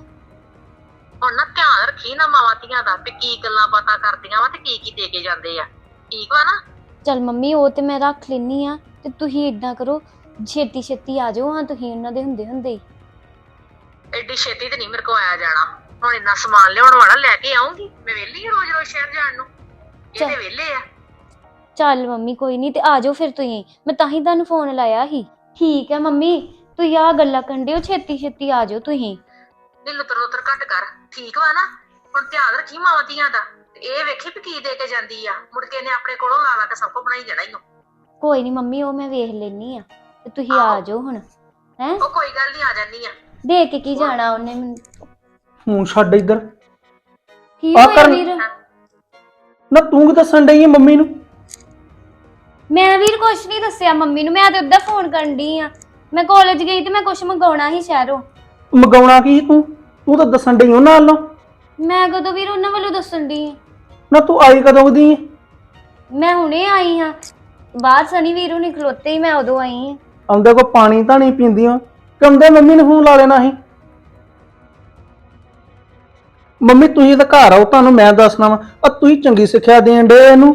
Speaker 8: ਹੁਣ ਨਾ ਧਿਆਨ ਰੱਖੀ ਨਾ ਮਾਵਾਂ ਧੀਆਂ ਦਾ ਵੀ ਕੀ ਗੱਲਾਂ ਬਾਤਾਂ ਕਰਦੀਆਂ ਵਾ ਤੇ ਕੀ ਕੀ ਦੇ ਕੇ ਜਾਂਦੇ ਆ। ਠੀਕ ਵਾ ਨਾ?
Speaker 7: ਚਲ ਮੰਮੀ ਉਹ ਤੇ ਮੈਂ ਰੱਖ ਲੈਨੀ ਆ ਤੇ ਤੁਸੀਂ ਇਦਾਂ ਕਰੋ ਛੇਤੀ ਛੇਤੀ ਆ ਜਾਓ ਹਾਂ ਤੁਸੀਂ ਉਹਨਾਂ ਦੇ ਹੁੰਦੇ ਹੁੰਦੇ ਹੀ
Speaker 8: ਐਡੀ ਛੇਤੀ ਤੇ ਨਹੀਂ ਮੇਰੇ ਕੋ ਆਇਆ ਜਾਣਾ। ਹੁਣ ਇੰਨਾ ਸਮਾਨ ਲਿਆਉਣ ਵਾਲਾ ਲੈ ਕੇ ਆਉਂਗੀ। ਮੈਂ ਵਿਹਲੀ ਆ ਰੋਜ਼ ਰੋਜ਼ ਸ਼ਹਿਰ ਜਾਣ ਨੂੰ। ਇਹ ਤੇ
Speaker 7: ਚੱਲ।
Speaker 8: ਵਿਹਲੇ ਆ।
Speaker 7: ਚੱਲ ਮੰਮੀ ਕੋਈ ਨਹੀਂ ਤੇ ਆ ਜਾਓ ਫਿਰ ਤੁਸੀਂ। ਮੈਂ ਤਾਂ ਹੀ ਤੁਹਾਨੂੰ ਫੋਨ ਲਾਇਆ ਸੀ। ਠੀਕ ਹੈ ਮੰਮੀ ਤੁਸੀਂ ਆ ਗੱਲਾਂ ਕੰਡਿਓ ਛੇਤੀ ਛੇਤੀ ਆ ਜਾਓ ਤੁਸੀਂ।
Speaker 8: ਨੀ ਲੁੱਤਰ ਲੁੱਤਰ ਘੱਟ ਕਰ। ਠੀਕ ਵਾ ਨਾ? ਹੁਣ ਧਿਆਨ ਰੱਖੀ ਮਾਵਾਂ ਧੀਆਂ ਦਾ। ਤੇ ਇਹ ਵੇਖੀ ਵੀ ਕੀ ਦੇ ਕੇ ਜਾਂਦੀ ਆ। ਮੁੜ ਕੇ ਇਹਨੇ ਆਪਣੇ ਕੋਲੋਂ ਲਾ ਲਾ ਕੇ ਸਭ ਕੁ ਬਣਾਈ ਜਾਣਾ ਈ ਓ।
Speaker 7: ਕੋਈ ਨਹੀਂ ਮੰਮੀ ਉਹ ਮੈਂ ਵੇਖ ਲੈਨੀ ਆ। ਤੇ ਤੁਸੀਂ ਆ ਜਾਓ ਹੁਣ। ਹੈ?
Speaker 8: ਉਹ ਕੋਈ ਗੱਲ ਨਹੀਂ ਆ ਜਾਨੀ ਆ।
Speaker 7: ਦੇ ਕੇ ਕੀ ਜਾਣਾ ਉਹਨੇ ਮੈਨੂੰ।
Speaker 2: ਹੁਣ ਛੱਡ ਇੱਧਰ।
Speaker 7: ਕੀ
Speaker 2: ਆ
Speaker 7: ਹੋਇਆ
Speaker 2: ਕਰ-
Speaker 7: ਵੀਰ?
Speaker 2: ਨਾ ਤੂੰ ਕਿ ਦੱਸਣ ਡਈ ਆ ਮੰਮੀ ਨੂੰ?
Speaker 7: ਮੈਂ ਵੀਰ ਕੁਛ ਨਹੀਂ ਦੱਸਿਆ ਮੰਮੀ ਨੂੰ ਮੈਂ ਤੇ ਉੱਦਾਂ ਫੋਨ ਕਰਨ ਡਈ ਆ। ਮੈਂ ਕਾਲਜ ਗਈ ਤੇ ਮੈਂ ਕੁਛ ਮੰਗਾਉਣਾ ਸੀ ਸ਼ਹਿਰੋਂ।
Speaker 2: ਮਗਾਉਣਾ ਕੀ ਸੀ ਤੂੰ? ਤੂੰ ਤਾਂ ਦੱਸਣ ਡਈ ਉਹਨਾਂ ਵੱਲੋਂ।
Speaker 7: ਮੈਂ ਕਦੋਂ ਵੀਰ ਉਹਨਾਂ ਵੱਲੋਂ ਦੱਸਣ ਡਈ ਆ?
Speaker 2: ਨਾ ਤੂੰ ਆਈ ਕਦੋਂ ਦੀ ਆਂ?
Speaker 7: ਮੈਂ ਹੁਣੇ ਆਈ ਹਾਂ ਬਾਹਰ ਸਨੀ ਵੀਰ ਹੁਣੀ ਖਲੋਤੇ ਹੀ ਮੈਂ ਉਦੋਂ ਆਈ ਹਾਂ
Speaker 2: ਆਉਂਦੇ ਕੋ ਪਾਣੀ ਤਾਂ ਨਹੀਂ ਪੀਂਦੀਆਂ। ਕਹਿੰਦੇ ਮੰਮੀ ਨੂੰ ਫੋਨ ਲਾ ਲੈਣਾ ਸੀ। ਮੰਮੀ ਤੁਸੀਂ ਤਾਂ ਘਰ ਆਓ ਤੁਹਾਨੂੰ ਮੈਂ ਦੱਸਣਾ ਵਾ। ਆ ਤੁਸੀਂ ਚੰਗੀ ਸਿੱਖਿਆ ਦੇਣ ਡੇ ਇਹਨੂੰ।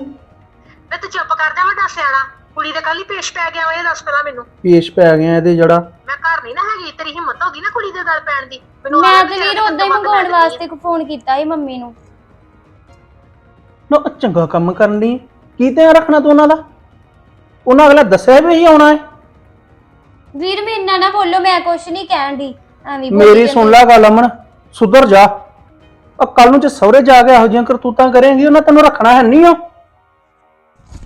Speaker 8: ਵੇ ਤੂੰ ਚੁੱਪ ਕਰ ਜਾ ਵੱਡਾ ਸਿਆਣਾ। ਕੁੜੀ ਦੇ ਕੱਲ ਹੀ ਪੇਸ਼ ਪੈ ਗਿਆ ਵਾ ਇਹ ਦੱਸ ਪਹਿਲਾਂ ਮੈਨੂੰ।
Speaker 2: ਪੇਸ਼ ਪੈ ਗਿਆ ਇਹਦੇ ਜਿਹੜਾ।
Speaker 8: ਮੈਂ ਘਰ ਨਹੀਂ ਨਾ ਹੈਗੀ ਤੇਰੀ ਹਿੰਮਤ ਹੋ ਗਈ ਨਾ ਕੁੜੀ ਦੇ ਗੱਲ ਪੈਣ ਦੀ। ਮੈਨੂੰ
Speaker 7: ਮੈਂ
Speaker 8: ਆਪ
Speaker 7: ਤੇ
Speaker 8: ਵਿਚਾਰੇ
Speaker 7: ਵੀਰ
Speaker 8: ਦੇ
Speaker 7: ਉਦਾਂ ਹੀ
Speaker 8: ਤੇ
Speaker 7: ਵਾਸਤੇ ਫੋਨ ਕੀਤਾ ਸੀ ਮੰਮੀ ਨੂੰ।
Speaker 2: ਨਾ ਉਹ ਚੰਗਾ ਕੰਮ ਕਰਨ ਦੀ ਕੀ ਧਿਆਨ ਰੱਖਣਾ ਤੂੰ ਉਹਨਾਂ ਦਾ? ਉਹਨਾਂ ਅਗਲਾ ਦੱਸਿਆ ਵੀ ਹੀ ਆਉਣਾ ਹੈ?
Speaker 7: ਵੀਰ ਮੇਰੇ ਨਾਲ ਨਾ ਬੋਲੋ ਮੈਂ ਕੁਛ ਨਹੀਂ ਕਹਿਣ ਦੀ ਐਵੇਂ ਬੋਲੀ
Speaker 2: ਮੇਰੀ। ਸੁਣ ਲੈ ਗੱਲ ਅਮਨ ਸੁਧਰ ਜਾ। ਆ ਕੱਲ ਨੂੰ ਜੇ ਸਹੁਰੇ ਜਾ ਕੇ ਇਹੋ ਜਿਹੀਆਂ ਕਰਤੂਤਾਂ ਕਰੇਂਗੀ ਉਹਨਾਂ ਤੈਨੂੰ ਰੱਖਣਾ ਹੈ ਨਹੀਂ ਉਹ।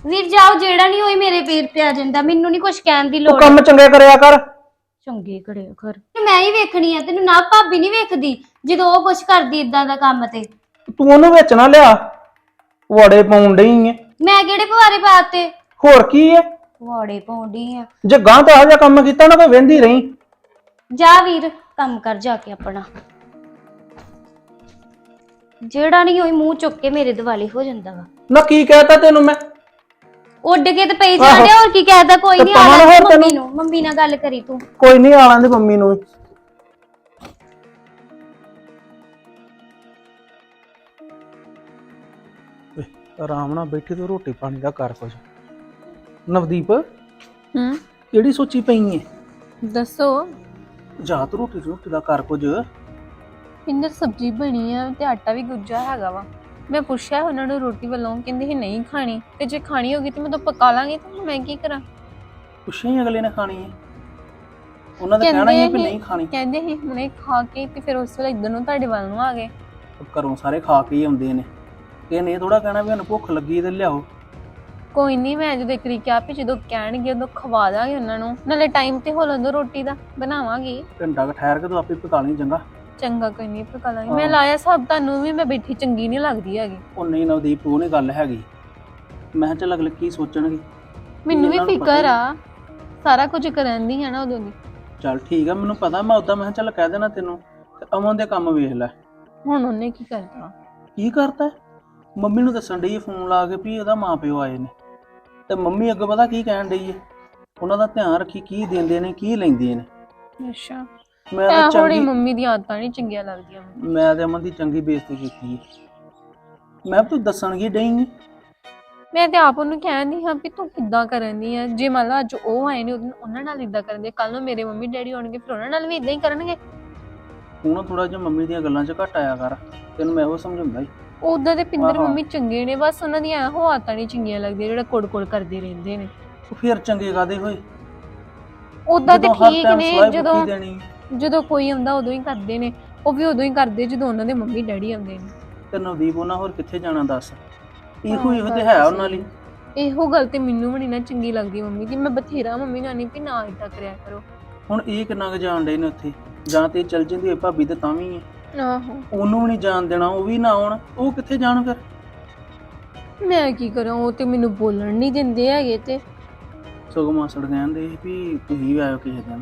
Speaker 7: ਵੀਰ ਜਾਓ ਜਿਹੜਾ ਨਹੀਂ ਹੋਈ ਮੇਰੇ ਪੇਰ ਤੇ ਆ ਜਾਂਦਾ ਮੈਨੂੰ ਨਹੀਂ ਕੁਛ ਕਹਿਣ ਦੀ
Speaker 2: ਤੂੰ
Speaker 7: ਲੋੜ।
Speaker 2: ਕੰਮ ਚੰਗੇ ਕਰਿਆ ਕਰ।
Speaker 7: ਚੰਗੇ ਘੜੇ ਘਰ ਮੈਂ ਹੀ ਵੇਖਣੀ ਆ ਤੈਨੂੰ ਨਾ ਭਾਬੀ ਨਹੀਂ ਵੇਖਦੀ ਜਦੋਂ ਉਹ ਕੁਛ ਕਰਦੀ ਇਦਾਂ ਦਾ ਕੰਮ ਤੇ।
Speaker 2: ਤੂੰ ਉਹਨੂੰ ਵਿੱਚ ਨਾ ਲਿਆ ਵਾੜੇ ਪਾਉਣ ਡਈ ਐ
Speaker 7: ਮੈਂ ਕਿਹੜੇ ਪਵਾਰੇ ਪਾਤੇ
Speaker 2: ਹੋਰ ਕੀ ਐ
Speaker 7: ਵਾੜੇ ਪਾਉਂਦੀ ਆ।
Speaker 2: ਜੇ ਗਾਂ ਤੇ ਇਹੋ ਜਿਹਾ ਕੰਮ ਕੀਤਾ ਨਾ ਕੋਈ ਵਹਿੰਦੀ ਰਹੀ।
Speaker 7: ਜਾ ਵੀਰ ਕੰਮ ਕਰ ਜਾ ਕੇ ਆਪਣਾ। ਜਿਹੜਾ ਨਹੀਂ ਹੋਈ ਮੂੰਹ ਚੁੱਕ ਕੇ ਮੇਰੇ ਦਿਵਾਲੇ ਹੋ ਜਾਂਦਾ ਵਾ।
Speaker 2: ਨਾ ਕੀ ਕਹਿਤਾ ਤੈਨੂੰ ਮੈਂ?
Speaker 7: ਉੱਡ ਕੇ ਤੇ ਪਈ। ਜਾਂਦੇ ਹੋਰ ਕੀ ਕਹਿਦਾ ਕੋਈ ਨਹੀਂ
Speaker 2: ਪਾਵਾਂ ਨਾ
Speaker 7: ਆਣਾ
Speaker 2: ਹੋਰ
Speaker 7: ਮੰਮੀ
Speaker 2: ਤੈਨੂੰ।
Speaker 7: ਨੂੰ ਮੰਮੀ ਨਾਲ ਗੱਲ ਕਰੀ ਤੂੰ।
Speaker 2: ਕੋਈ ਨਹੀਂ ਆਲਾਂ ਦੀ ਮੰਮੀ ਨੂੰ ਆਰਾਮ ਨਾਲ ਬੈਠੇ ਤੇ ਰੋਟੀ ਪਾਣੀ ਦਾ ਕਰ ਕੁਝ ਨਵਦੀਪ
Speaker 4: ਹੂੰ।
Speaker 2: ਕਿਹੜੀ ਸੋਚੀ ਪਈ ਐ
Speaker 4: ਦੱਸੋ।
Speaker 2: ਜਾ ਤੂੰ ਰੋਟੀ ਰੋਟੀ ਦਾ ਕਰ ਕੁਝ।
Speaker 4: ਇੰਦਰ ਸਬਜ਼ੀ ਬਣੀ ਆ ਤੇ ਆਟਾ ਵੀ ਗੁੱਜਾ ਹੈਗਾ ਵਾ। ਮੈਂ ਪੁੱਛਿਆ ਉਹਨਾਂ ਨੂੰ ਰੋਟੀ ਵੱਲੋਂ ਕਹਿੰਦੇ ਸੀ ਨਹੀਂ ਖਾਣੀ। ਤੇ ਜੇ ਖਾਣੀ ਹੋਗੀ ਤੇ ਮੈਂ ਤਾਂ ਪਕਾ ਲਾਂਗੀ ਤੇ ਮੈਂ ਕੀ ਕਰਾਂ?
Speaker 2: ਪੁੱਛਿਆ ਹੀ ਅਗਲੇ ਨੇ ਖਾਣੀ ਐ ਉਹਨਾਂ ਦਾ ਕਹਿਣਾ ਹੀ ਹੈ
Speaker 4: ਕਹਿੰਦੇ
Speaker 2: ਨਹੀਂ ਖਾਣੀ।
Speaker 4: ਕਹਿੰਦੇ ਸੀ ਹੁਣੇ ਖਾ ਕੇ ਤੇ ਫਿਰ ਉਸ ਵੇਲੇ ਇੱਧਰ ਨੂੰ ਤੁਹਾਡੇ ਵੱਲ ਨੂੰ ਆ ਗਏ।
Speaker 2: ਘਰੋਂ ਸਾਰੇ ਖਾ ਕੇ ਹੀ ਆਉਂਦੇ ਨੇ। ਇਹ ਨਹੀਂ ਥੋੜਾ ਕਹਿਣਾ ਵੀ ਸਾਨੂੰ ਭੁੱਖ ਲੱਗੀ ਤੇ ਲਿਆਓ।
Speaker 4: ਕੋਈ ਨਹੀਂ ਮੈਂ ਜਦੋਂ ਇੱਕ ਵਾਰੀ ਕਿਹਾ ਵੀ ਜਦੋਂ ਕਹਿਣਗੇ ਉਦੋਂ ਖਵਾ ਦਾਂਗੇ ਉਹਨਾਂ ਨੂੰ। ਨਾਲੇ ਟਾਈਮ ਤੇ ਹੋ ਲੰਦੋ ਰੋਟੀ ਦਾ ਬਣਾਵਾਂਗੇ।
Speaker 2: ਘੰਟਾ ਕੁ ਠਹਿਰ ਕੇ ਤੂੰ ਆਪੇ ਪਕਾ ਲਈ ਚੰਗਾ।
Speaker 4: ਚੰਗਾ ਕੋਈ ਨਹੀਂ ਪਕਾ ਲਾਂਗੇ।
Speaker 2: ਹਾਂ।
Speaker 4: ਮੈਂ ਲਾਇਆ ਸਭ ਤੁਹਾਨੂੰ ਵੀ ਮੈਂ ਬੈਠੀ ਚੰਗੀ ਨਹੀਂ ਲੱਗਦੀ ਹੈਗੀ।
Speaker 2: ਉਹ ਨਹੀਂ ਨਵਦੀਪ ਉਹ ਨਹੀਂ ਗੱਲ ਹੈਗੀ। ਮੈਂ ਕਿਹਾ ਚੱਲ ਅਗਲੇ ਕੀ ਸੋਚਣਗੇ?
Speaker 4: ਮੈਨੂੰ ਵੀ
Speaker 2: ਇਹਨਾਂ ਨੂੰ ਪਤਾ
Speaker 4: ਫਿਕਰ ਆ। ਸਾਰਾ ਕੁਝ ਕਰਨ ਦੀ ਹੈ ਨਾ ਉਦੋਂ ਦੀ।
Speaker 2: ਚੱਲ ਠੀਕ ਆ ਮੈਨੂੰ ਪਤਾ ਮੈਂ ਉਦਾਂ ਮੈਂ ਕਿਹਾ ਚੱਲ ਕਹਿ ਦੇਣਾ ਤੈਨੂੰ। ਤੇ ਅਮਨ ਦੇ ਕੰਮ ਵੇਖ ਲੈ।
Speaker 4: ਹੁਣ ਉਹਨੇ ਕੀ ਕਰਨਾ
Speaker 2: ਕੀ ਕਰਤਾ? ਮੰਮੀ ਨੂੰ ਦੱਸਣ ਡਈ ਫੋਨ ਲਾ ਕੇ ਵੀ ਇਹਦਾ ਮਾਪਿਓ ਆਏ ਨੇ। ਤੇ ਮੰਮੀ ਅੱਗੇ ਪਤਾ ਕੀ ਕਹਿਣ ਡਈ ਹੈ ਉਹਨਾਂ ਦਾ ਧਿਆਨ ਰੱਖੀ ਕੀ ਦਿੰਦੇ ਨੇ ਕੀ ਲੈਂਦੇ ਨੇ।
Speaker 4: ਅੱਛਾ।
Speaker 2: ਮੈਂ ਤਾਂ ਚੰਗੀ
Speaker 4: ਮੰਮੀ ਦੀਆਂ ਆਦਤਾਂ ਨਹੀਂ ਚੰਗੀਆਂ ਲੱਗਦੀਆਂ।
Speaker 2: ਮੈਂ ਤੇ ਅਮਨ ਦੀ ਚੰਗੀ ਬੇਇੱਜ਼ਤੀ ਕੀਤੀ ਹੈ ਮੈਂ ਤੂੰ ਦੱਸਣ ਕੀ ਡਈ ਨੀ?
Speaker 4: ਮੈਂ ਤੇ ਆਪ ਉਹਨੂੰ ਕਹਿੰਦੀ ਹਾਂ ਵੀ ਤੂੰ ਕਿੱਦਾਂ ਕਰਨੀ ਹੈ ਜੇ ਮੰਨ ਲਾ ਅੱਜ ਉਹ ਆਏ ਨੇ ਉਹਨਾਂ ਨਾਲ ਇਦਾਂ ਕਰਦੇ ਕੱਲ ਨੂੰ ਮੇਰੇ ਮੰਮੀ ਡੈਡੀ ਆਉਣਗੇ ਫਿਰ ਉਹਨਾਂ ਨਾਲ ਵੀ ਇਦਾਂ ਹੀ ਕਰਨਗੇ।
Speaker 2: ਤੂੰ ਨਾ ਥੋੜਾ ਜਿਹਾ ਮੰਮੀ ਦੀਆਂ ਗੱਲਾਂ 'ਚ ਘੱਟ ਆਇਆ ਕਰ ਤੈਨੂੰ ਮੈਂ ਉਹ ਸਮਝਾਉਂਦਾ ਹੀ
Speaker 4: ਉਦਾਂ ਦੇ ਪਿੰਦਰ
Speaker 2: ਆਹੋ।
Speaker 4: ਮੰਮੀ ਚੰਗੇ ਨੇ ਬਸ ਉਹਨਾਂ ਦੀਆਂ ਇਹੋ ਆਦਤਾਂ ਨਹੀਂ ਚੰਗੀਆਂ ਲੱਗਦੀਆਂ ਜਿਹੜਾ ਕੋੜ-ਕੋੜ ਕਰਦੇ ਰਹਿੰਦੇ ਨੇ।
Speaker 2: ਉਹ ਫਿਰ ਚੰਗੇ ਕਾਦੇ ਹੋਏ?
Speaker 4: ਉਦਾਂ ਤੇ
Speaker 2: ਹਰ
Speaker 4: ਠੀਕ
Speaker 2: time
Speaker 4: ਨੇ
Speaker 2: ਸਲਾਹ
Speaker 4: ਜਦੋਂ
Speaker 2: ਦੇਣੀ।
Speaker 4: ਜਦੋਂ ਕੋਈ ਆਉਂਦਾ ਉਦੋਂ ਹੀ ਕਰਦੇ ਨੇ ਉਹ ਵੀ ਉਦੋਂ ਹੀ ਕਰਦੇ ਜਦੋਂ ਉਹਨਾਂ ਦੇ ਮੰਮੀ ਡੈਡੀ ਆਉਂਦੇ ਨੇ।
Speaker 2: ਤੇ ਨਵਦੀਪ ਉਹਨਾਂ ਹੋਰ ਕਿੱਥੇ ਜਾਣਾ ਦੱਸ? ਇਹੋ
Speaker 4: ਹਾਂ,
Speaker 2: ਇਹੋ ਤੇ ਹੈ ਉਹਨਾਂ ਲਈ।
Speaker 4: ਇਹੋ ਗੱਲ ਤੇ ਮੈਨੂੰ ਵੀ ਨੀ ਨਾ ਚੰਗੀ ਲੱਗਦੀ ਮੰਮੀ ਦੀ ਮੈਂ ਬਥੇਰਾ ਮੰਮੀ ਨੂੰ ਆਨੀ ਵੀ ਨਾ ਇਦਾਂ ਕਰਿਆ ਕਰੋ।
Speaker 2: ਹੁਣ ਇਹ ਕਿੰਨਾ ਕੁ ਜਾਣ ਡੇ ਨੇ ਉੱਥੇ? ਜਾਂ ਤੇ ਚੱਲ ਜਾਂਦੀ ਹੋਏ ਭਾਬੀ ਤੇ ਤਾਂ ਵੀ ਹੈ।
Speaker 4: ਆਹੋ।
Speaker 2: ਉਹਨੂੰ ਵੀ ਨਹੀਂ ਜਾਣ ਦੇਣਾ ਉਹ ਵੀ ਨਾ ਆਉਣ। ਉਹ ਕਿੱਥੇ ਜਾਣ ਫਿਰ?
Speaker 4: ਮੈਂ ਕੀ ਕਰਾਂ ਉਹ ਤੇ ਮੈਨੂੰ ਬੋਲਣ ਨਹੀਂ ਦਿੰਦੇ ਹੈਗੇ ਤੇ।
Speaker 2: ਸਗੋਂ ਮਾਸੜ ਕਹਿੰਦੇ ਸੀ ਵੀ ਤੁਸੀਂ ਵੀ ਆਇਓ ਕਿਸੇ ਦਿਨ।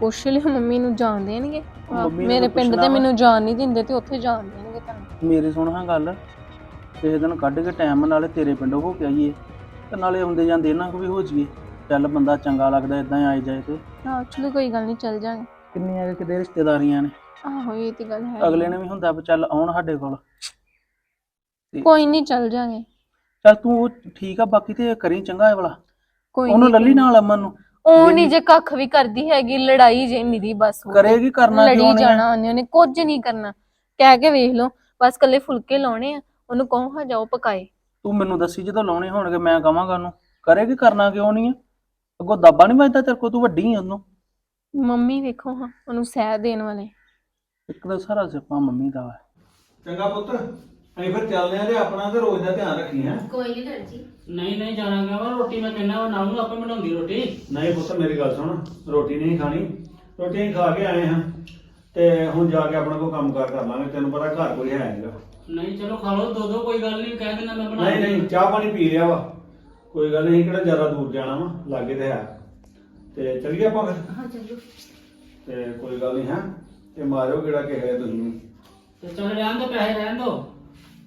Speaker 4: ਪੁੱਛ ਲਿਓ ਮੰਮੀ ਨੂੰ ਜਾਣ ਦੇਣਗੇ। ਆਹ,
Speaker 2: ਮੰਮੀ ਨੂੰ
Speaker 4: ਮੇਰੇ ਪਿੰਡ
Speaker 2: ਪੁੱਛਣਾ
Speaker 4: ਤੇ
Speaker 2: ਵਾ।
Speaker 4: ਮੈਨੂੰ ਜਾਣ ਨਹੀਂ ਦਿੰਦੇ ਤੇ ਉੱਥੇ ਜਾਣ ਦੇਣਗੇ ਤੁਹਾਨੂੰ
Speaker 2: ਮੇਰੇ ਸੁਣ ਹਾਂ ਗੱਲ ਕਿਸੇ ਦਿਨ ਕੱਢ ਕੇ ਟਾਈਮ ਨਾਲੇ ਤੇਰੇ ਪਿੰਡੋਂ ਹੋ ਕੇ ਆਈਏ ਤੇ ਨਾਲੇ ਆਉਂਦੇ ਜਾਂਦੇ ਇਹਨਾਂ ਕੋ ਵੀ ਹੋ ਜੀਏ ਚੱਲ ਬੰਦਾ ਚੰਗਾ ਲੱਗਦਾ ਇਦਾਂ ਆਈ ਜਾਏ ਤੇ।
Speaker 4: ਹਾਂ ਚਲੋ ਕੋਈ ਗੱਲ ਨਹੀਂ ਚੱਲ ਜਾਾਂਗੇ।
Speaker 2: ਕਿੰਨੀਆਂ ਕੁ ਕਿਤੇ ਰਿਸ਼ਤੇਦਾਰੀਆਂ ਨੇ।
Speaker 4: ਆਹੋ ਇਹ ਤੇ ਗੱਲ ਹੈ
Speaker 2: ਅਗਲੇ ਨੇ ਵੀ ਹੁੰਦਾ ਵੀ ਚੱਲ ਆਉਣ ਸਾਡੇ ਕੋਲ।
Speaker 4: ਕੋਈ ਨਹੀਂ ਚੱਲ ਜਾਾਂਗੇ।
Speaker 2: ਚੱਲ ਤੂੰ ਉਹ ਠੀਕ ਆ ਬਾਕੀ ਤੇ ਕਰੀ ਚੰਗਾ ਇਹ ਵਾਲਾ।
Speaker 4: ਕੋਈ
Speaker 2: ਉਹਨੂੰ ਲੱਲੀ ਨਾਲ ਅਮਨ ਨੂੰ।
Speaker 4: ਉਹ ਨਹੀਂ ਜੇ ਕੱਖ ਵੀ ਕਰਦੀ ਹੈਗੀ ਲੜਾਈ ਜੇ ਨਿਰੀ ਬਸ।
Speaker 2: ਕਰੇਗੀ ਕਰਨਾ
Speaker 4: ਲੜੀ
Speaker 2: ਕਿਉਂ ਨਹੀਂ?
Speaker 4: ਜਾਣਾ ਉਹਨੇ ਉਹਨੇ ਕੁਝ ਨਹੀਂ ਕਰਨਾ। ਕਹਿ ਕੇ ਵੇਖ ਲਓ ਬਸ ਕੱਲੇ ਫੁਲਕੇ ਲਾਉਣੇ ਆ। ਉਹਨੂੰ ਕਹੋ ਹਾਂ ਜਾਓ ਪਕਾਏ।
Speaker 2: ਤੂੰ ਮੈਨੂੰ ਦੱਸੀ ਜਦੋਂ ਲਾਉਣੇ ਹੋਣਗੇ ਮੈਂ ਕਵਾਂਗਾ ਉਹਨੂੰ। ਕਰੇਗੀ ਕਰਨਾ ਕਿਉਂ ਨਹੀਂ ਆ? ਅੱਗੋਂ ਦਾਬਾ ਨਹੀਂ ਵੱਜਦਾ ਤੇਰੇ ਕੋ ਤੂੰ ਵੱਡੀ ਆ ਉਹਨੂੰ।
Speaker 4: ਮੰਮੀ ਵੇਖੋ ਹਾਂ ਉਹਨੂੰ ਸਹਿ ਦੇਣ ਵਾਲੇ।
Speaker 2: ਇੱਕ ਤਾਂ ਸਾਰਾ ਸਿੱਪਾ ਮੰਮੀ ਦਾ ਵਾ।
Speaker 1: ਚੰਗਾ ਪੁੱਤ ਅਸੀਂ ਫਿਰ ਚੱਲਦੇ ਆਂ ਤੇ ਆਪਣਾ ਤੇ ਰੋਜ਼ ਦਾ ਧਿਆਨ ਰੱਖੀ ਹੈ।
Speaker 6: ਨਹੀਂ ਨਹੀਂ ਜਾਣਾਗਾ ਵਾ ਰੋਟੀ ਮੈਂ ਕਹਿੰਦਾ ਵਾ ਨਾ ਨੂੰ ਆਪੇ ਬਣਾਉਂਦੀ ਰੋਟੀ।
Speaker 1: ਨਹੀਂ ਪੁੱਤ ਮੇਰੀ ਗੱਲ ਸੁਣ ਰੋਟੀ ਨਹੀਂ ਖਾਣੀ। ਰੋਟੀ ਅਸੀਂ ਖਾ ਕੇ ਆਏ ਹਾਂ। ਤੇ ਹੁਣ ਜਾ ਕੇ ਆਪਣਾ ਕੋਈ ਕੰਮ ਕਾਰ ਕਰ ਲਾਂਗੇ ਤੈਨੂੰ ਪਤਾ ਘਰ ਕੋਈ ਹੈ ਨਹੀਂਗਾ
Speaker 6: ਨਹੀਂ ਚਲੋ ਖਾ ਲਓ ਦੋ ਦੋ ਕੋਈ ਗੱਲ ਨਹੀਂ ਕਹਿ ਦੇਣਾ ਮੈਂ ਬਣਾ
Speaker 1: ਨਹੀਂ ਨਹੀਂ ਚਾਹ ਪਾਣੀ ਪੀ ਲਿਆ ਵਾ। ਕੋਈ ਗੱਲ ਨਹੀਂ ਕਿਹੜਾ ਜ਼ਿਆਦਾ ਦੂਰ ਜਾਣਾ ਵਾ ਲਾਗੇ ਤੇ ਹੈ। ਤੇ ਚੱਲੀਏ ਆਪਾਂ ਫਿਰ? ਹਾਂ ਚੱਲੋ ਤੇ ਕੋਈ ਗੱਲ ਨਹੀਂ ਹੈ। ਤੇ ਮਾਰਿਓ ਕਿਹੜਾ ਕਿਹੜੇ ਤੁਸੀਂ।
Speaker 6: ਤੇ ਚਲ ਰਹਿਣ ਦੋ ਪੈਸੇ ਰਹਿਣ ਦੋ।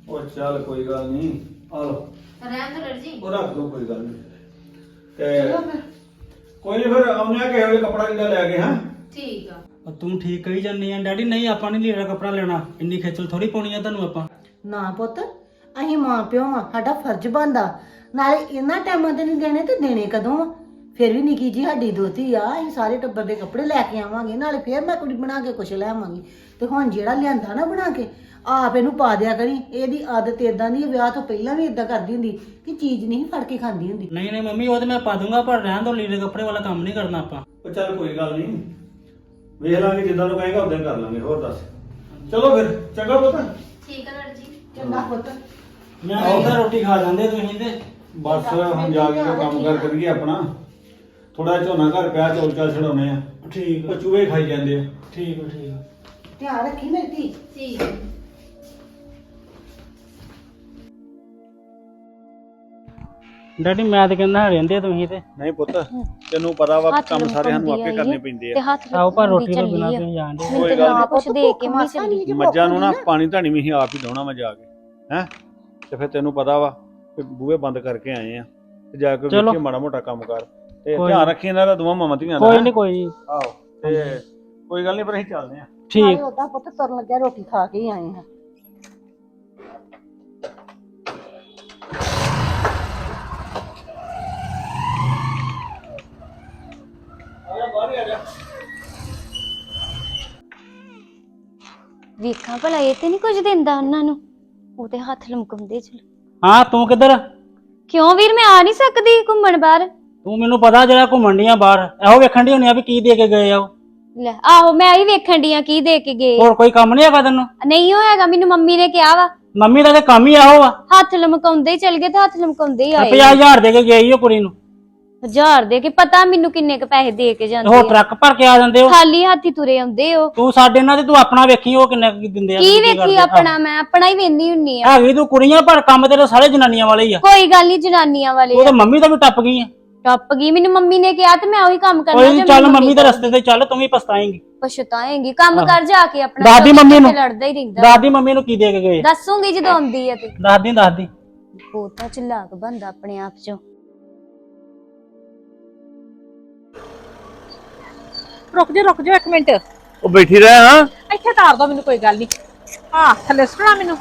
Speaker 1: ਉਹ ਚੱਲ ਕੋਈ ਗੱਲ ਨਹੀਂ ਆ ਲਓ।
Speaker 5: ਰਹਿਣ ਦੋ ਜੀ।
Speaker 1: ਉਹ ਰੱਖ ਲਓ ਕੋਈ ਗੱਲ ਨਹੀਂ। ਤੇ ਕੋਈ ਨਹੀਂ ਫਿਰ ਆਉਂਦੇ ਆ ਕਿਸੇ ਵੇਲੇ ਕੱਪੜਾ ਲੈ ਕੇ ਹਾਂ?
Speaker 5: ਠੀਕ ਆ।
Speaker 6: ਉਹ ਤੂੰ ਠੀਕ ਕਹੀ ਜਾਂਦੀ ਆ ਡੈਡੀ ਨਹੀਂ ਆਪਾਂ ਨਹੀਂ ਲੀੜਾ ਕੱਪੜਾ ਲੈਣਾ। ਇੰਨੀ ਖੇਚਲ ਥੋੜੀ ਪਾਉਣੀ ਆ ਤੁਹਾਨੂੰ ਆਪਾਂ।
Speaker 3: ਨਾ ਪੁੱਤ ਅਸੀਂ ਮਾਂ ਪਿਓ ਆ ਸਾਡਾ ਫਰਜ਼ ਬਣਦਾ। ਨਾਲੇ ਇਹਨਾਂ ਟਾਈਮਾਂ ਤੇ ਨਹੀਂ ਦੇਣੇ ਤੇ ਦੇਣੇ ਕਦੋਂ ਆ? ਫਿਰ ਵੀ ਨਿੱਕੀ ਜੀ ਸਾਡੀ ਦੋਤੀ ਆ ਅਸੀਂ ਸਾਰੇ ਟੱਬਰ ਦੇ ਕੱਪੜੇ ਲੈ ਕੇ ਆਵਾਂਗੇ ਨਾਲੇ ਫਿਰ ਮੈਂ ਕੁੜੀ ਬਣਾ ਕੇ ਕੁਛ ਲੈ ਆਵਾਂਗੀ। ਤੇ ਹੁਣ ਜਿਹੜਾ ਲਿਆਂਦਾ ਨਾ ਬਣਾ ਕੇ ਆਪ ਇਹਨੂੰ ਪਾ ਦਿਆ ਕਰੀ ਇਹਦੀ ਆਦਤ ਇਦਾਂ ਦੀ ਹੈ, ਵਿਆਹ ਤੋਂ ਪਹਿਲਾਂ ਵੀ ਇਦਾਂ ਕਰਦੀ ਹੁੰਦੀ ਕਿ ਚੀਜ਼ ਨਹੀਂ ਫੜ ਕੇ ਖਾਂਦੀ ਹੁੰਦੀ।
Speaker 6: ਨਹੀਂ ਨਹੀਂ ਮੰਮੀ ਉਹ ਤੇ ਮੈਂ ਪਾ ਦੂੰਗਾ ਪਰ ਰਹਿਣ ਦੋ ਲੀੜੇ ਕੱਪੜੇ ਵਾਲਾ ਕੰਮ ਨਹੀਂ ਕਰਨਾ ਆਪਾਂ।
Speaker 1: ਉਹ ਚੱਲ ਕੋਈ ਗੱਲ ਨਹੀਂ। ਵੇਖ ਲਾਂਗੇ ਜਿੱਦਾਂ ਨੂੰ ਕਹੇਗਾ ਉਦਾਂ ਹੀ ਕਰ ਲਾਂਗੇ ਹੋਰ ਦੱਸ। ਚਲੋ ਫਿਰ ਚੰਗਾ ਪੁੱਤ।
Speaker 5: ਠੀਕ ਆ ਡੈਡੀ ਜੀ।
Speaker 3: ਚੰਗਾ ਪੁੱਤ।
Speaker 6: ਮੈਂ ਆਉਂਦਾ ਰੋਟੀ ਖਾ ਜਾਂਦੇ ਤੁਸੀਂ ਤੇ।
Speaker 1: ਬਸ ਹੁਣ ਜਾ ਕੇ ਕੰਮ ਕਰ ਕਰੀਏ ਆਪਣਾ। ਥੋੜਾ ਝੋਨਾ ਘਰ ਪਿਆ ਚੌਲ ਚਾਲ ਛਡਾਉਣੇ ਆ
Speaker 6: ਠੀਕ
Speaker 1: ਉਹ ਚੂਹੇ ਖਾਈ ਜਾਂਦੇ ਆ
Speaker 6: ਠੀਕ ਆ, ਠੀਕ ਆ।
Speaker 3: ਧਿਆਨ ਰੱਖੀ ਮੇਰੀ ਧੀ
Speaker 5: ਠੀਕ ਆ।
Speaker 6: ਡੈਡੀ ਮੈਂ ਤੇ ਕਹਿੰਦਾ ਰਹਿੰਦੇ ਤੁਸੀਂ ਤੇ
Speaker 1: ਨਹੀਂ ਪੁੱਤ ਤੈਨੂੰ ਪਤਾ ਵਾ
Speaker 7: ਹੱਥ
Speaker 1: ਕੰਮ ਸਾਰੇ ਸਾਨੂੰ ਆਪੇ
Speaker 7: ਆ
Speaker 1: ਕਰਨੇ। ਪੈਂਦੇ ਆ
Speaker 6: ਆਓ ਪਰ ਰੋਟੀ ਤੋਂ ਬਿਨਾਂ
Speaker 7: ਆ।
Speaker 6: ਤੁਸੀਂ ਜਾਣਦੇ
Speaker 7: ਮੈਨੂੰ
Speaker 1: ਕੋਈ
Speaker 7: ਤੇ
Speaker 1: ਗੱਲ
Speaker 7: ਨਾ। ਕੁਛ ਦੇ ਕੇ ਮੈਂ ਚੱਲੀ
Speaker 1: ਮੱਝਾਂ ਨੂੰ ਨਾ ਪਾਣੀ ਧਾਣੀ ਵੀ ਅਸੀਂ ਆਪ ਹੀ ਡਾਉਣਾ ਵਾ ਜਾ ਕੇ ਹੈ ਤੇ ਫਿਰ ਤੈਨੂੰ ਪਤਾ ਵਾ ਕਿ ਬੂਹੇ ਬੰਦ ਕਰਕੇ ਆਏ ਆ ਤੇ ਜਾ ਕੇ
Speaker 6: ਚਲੋ।
Speaker 1: ਮਾੜਾ ਮੋਟਾ ਕੰਮ ਕਰ ਤੇ
Speaker 6: ਕੋਈ
Speaker 1: ਧਿਆਨ
Speaker 6: ਨੀ।
Speaker 1: ਰੱਖੀ ਇਹਨਾਂ ਦਾ ਦੋਵਾਂ ਮਾਵਾਂ ਧੀਆਂ ਦਾ।
Speaker 6: ਕੋਈ? ਨਹੀਂ ਕੋਈ ਨਹੀਂ
Speaker 1: ਆਹੋ ਤੇ ਕੋਈ ਗੱਲ ਨਹੀਂ ਪਰ ਅਸੀਂ ਚੱਲਦੇ ਆ
Speaker 6: ਠੀਕ।
Speaker 3: ਉਦਾਂ ਪੁੱਤ ਤੁਰਨ ਲੱਗਿਆ ਰੋਟੀ ਖਾ ਕੇ ਹੀ ਆਏ ਹਾਂ।
Speaker 7: ਵੇਖਾਂ ਭਲਾ ਇਹ ਤੇ ਨਹੀਂ ਕੁਝ ਦਿੰਦਾ ਉਹਨਾਂ ਨੂੰ। ਉਹ ਤੇ ਹੱਥ ਲਮਕਾਉਂਦੇ ਚਲ।
Speaker 6: ਹਾਂ ਤੂੰ ਕਿੱਧਰ?
Speaker 7: ਕਿਉਂ ਵੀਰ ਮੈਂ ਆ ਨਹੀਂ ਸਕਦੀ ਘੁੰਮਣ ਬਾਹਰ?
Speaker 6: ਤੂੰ ਮੈਨੂੰ ਪਤਾ ਜਿਹੜਾ ਘੁੰਮਣ ਡੀਆਂ ਬਾਹਰ ਇਹੋ ਵੇਖਣ ਦੀ ਹੋਣੀ ਆ ਵੀ ਕੀ ਦੇ ਕੇ ਗਏ ਆ ਉਹ।
Speaker 7: ਲੈ ਆਹੋ ਮੈਂ ਹੀ ਵੇਖਣ ਦੀ ਆ ਕੀ ਦੇ ਕੇ ਗਏ।
Speaker 6: ਹੋਰ ਕੋਈ ਕੰਮ ਨਹੀਂ ਹੈਗਾ ਤੈਨੂੰ?
Speaker 7: ਨਹੀਂ ਹੋਏਗਾ ਮੈਨੂੰ ਮੰਮੀ ਨੇ ਕਿਹਾ ਵਾ।
Speaker 6: ਮੰਮੀ ਦਾ ਤੇ ਕੰਮ ਹੀ ਇਹੋ ਆ
Speaker 7: ਹੱਥ ਲਮਕਾਉਂਦੇ ਹੀ ਚਲ ਗਏ ਤੇ ਹੱਥ ਲਮਕਾਉਂਦੇ ਹੀ ਆਏ।
Speaker 6: 50000 ਦੇ ਕੇ ਗਈ ਉਹ ਕੁੜੀ ਨੂੰ।
Speaker 7: ਹਜ਼ਾਰ ਦੇ ਕੇ ਪਤਾ ਮੈਨੂੰ ਕਿੰਨੇ ਕ ਪੈਸੇ ਦੇ ਕੇ ਜਾਂਦੇ
Speaker 6: ਹੋਰ
Speaker 7: ਆ।
Speaker 6: ਟਰੱਕ ਭਰ ਕੇ ਆ ਜਾਂਦੇ ਹੋ
Speaker 7: ਖਾਲੀ ਹੱਥੀ ਤੁਰੇ ਆਉਂਦੇ ਹੋ
Speaker 6: ਤੂੰ ਸਾਡੇ ਨਾਲ ਤੇ ਤੂੰ ਆਪਣਾ ਵੇਖੀ ਉਹ ਕਿੰਨੇ ਕੁ ਦਿੰਦੇ ਆ
Speaker 7: ਕੀ
Speaker 6: ਕਰਦੇ
Speaker 7: ਵੇਖੀ
Speaker 6: ਆ।
Speaker 7: ਆਪਣਾ ਮੈਂ ਆਪਣਾ ਹੀ ਵੇਂਦੀ ਹੁੰਨੀ ਆ।
Speaker 6: ਹੈਗੀ ਤੂੰ ਕੁੜੀਆਂ ਪਰ ਕੰਮ ਤੇਰੇ ਸਾਰੇ ਜਨਾਨੀਆਂ ਵਾਲੇ ਹੀ ਆ।
Speaker 7: ਕੋਈ ਗੱਲ ਨਹੀਂ ਜਨਾਨੀਆਂ ਵਾਲੇ
Speaker 6: ਉਹ ਤਾਂ ਮੰਮੀ ਦਾ ਵੀ ਟੱਪ ਗਈ ਆ।
Speaker 7: ਟੱਪ ਗਈ। ਮੈਨੂੰ ਮੰਮੀ ਨੇ ਕਿਹਾ ਤੇ ਮੈਂ ਉਹੀ ਕੰਮ ਕਰਨਾ
Speaker 6: ਕੋਈ
Speaker 7: ਜੋ
Speaker 6: ਨੀ, ਚੱਲ ਮੰਮੀ ਦੇ ਰਸਤੇ ਤੇ ਚੱਲ ਤੂੰ ਵੀ ਪਛਤਾਏਂਗੀ।
Speaker 7: ਪਛਤਾਏਂਗੀ ਕੰਮ ਕਰ ਜਾ ਕੇ ਆਪਣਾ
Speaker 6: ਦਾਦੀ ਮੰਮੀ ਨੂੰ।
Speaker 7: ਲੜਦਾ ਹੀ ਰਹਿੰਦਾ।
Speaker 6: ਦਾਦੀ ਮੰਮੀ ਨੂੰ ਕੀ ਦੇ ਕੇ ਗਏ।
Speaker 7: ਦੱਸੂਗੀ ਜਦੋਂ ਆਉਂਦੀ ਹੈ ਤੇ।
Speaker 6: ਦਾਦੀ ਦਾਦੀ
Speaker 7: ਬਹੁਤਾ ਚਲਾਕ ਬੰਦਾ ਆਪਣੇ ਆਪ ਚੋਂ।
Speaker 9: ਰੁਕ ਜਾ ਰੁਕ ਜਾ ਇੱਕ ਮਿੰਟ।
Speaker 2: ਉਹ ਬੈਠੀ ਰਹਿ ਹਾਂ।
Speaker 9: ਇੱਥੇ ਤਾਰ ਦੋ ਮੈਨੂੰ ਕੋਈ ਗੱਲ ਨਹੀਂ ਹਾਂ ਥੱਲੇ ਸੁਣਾ ਮੈਨੂੰ।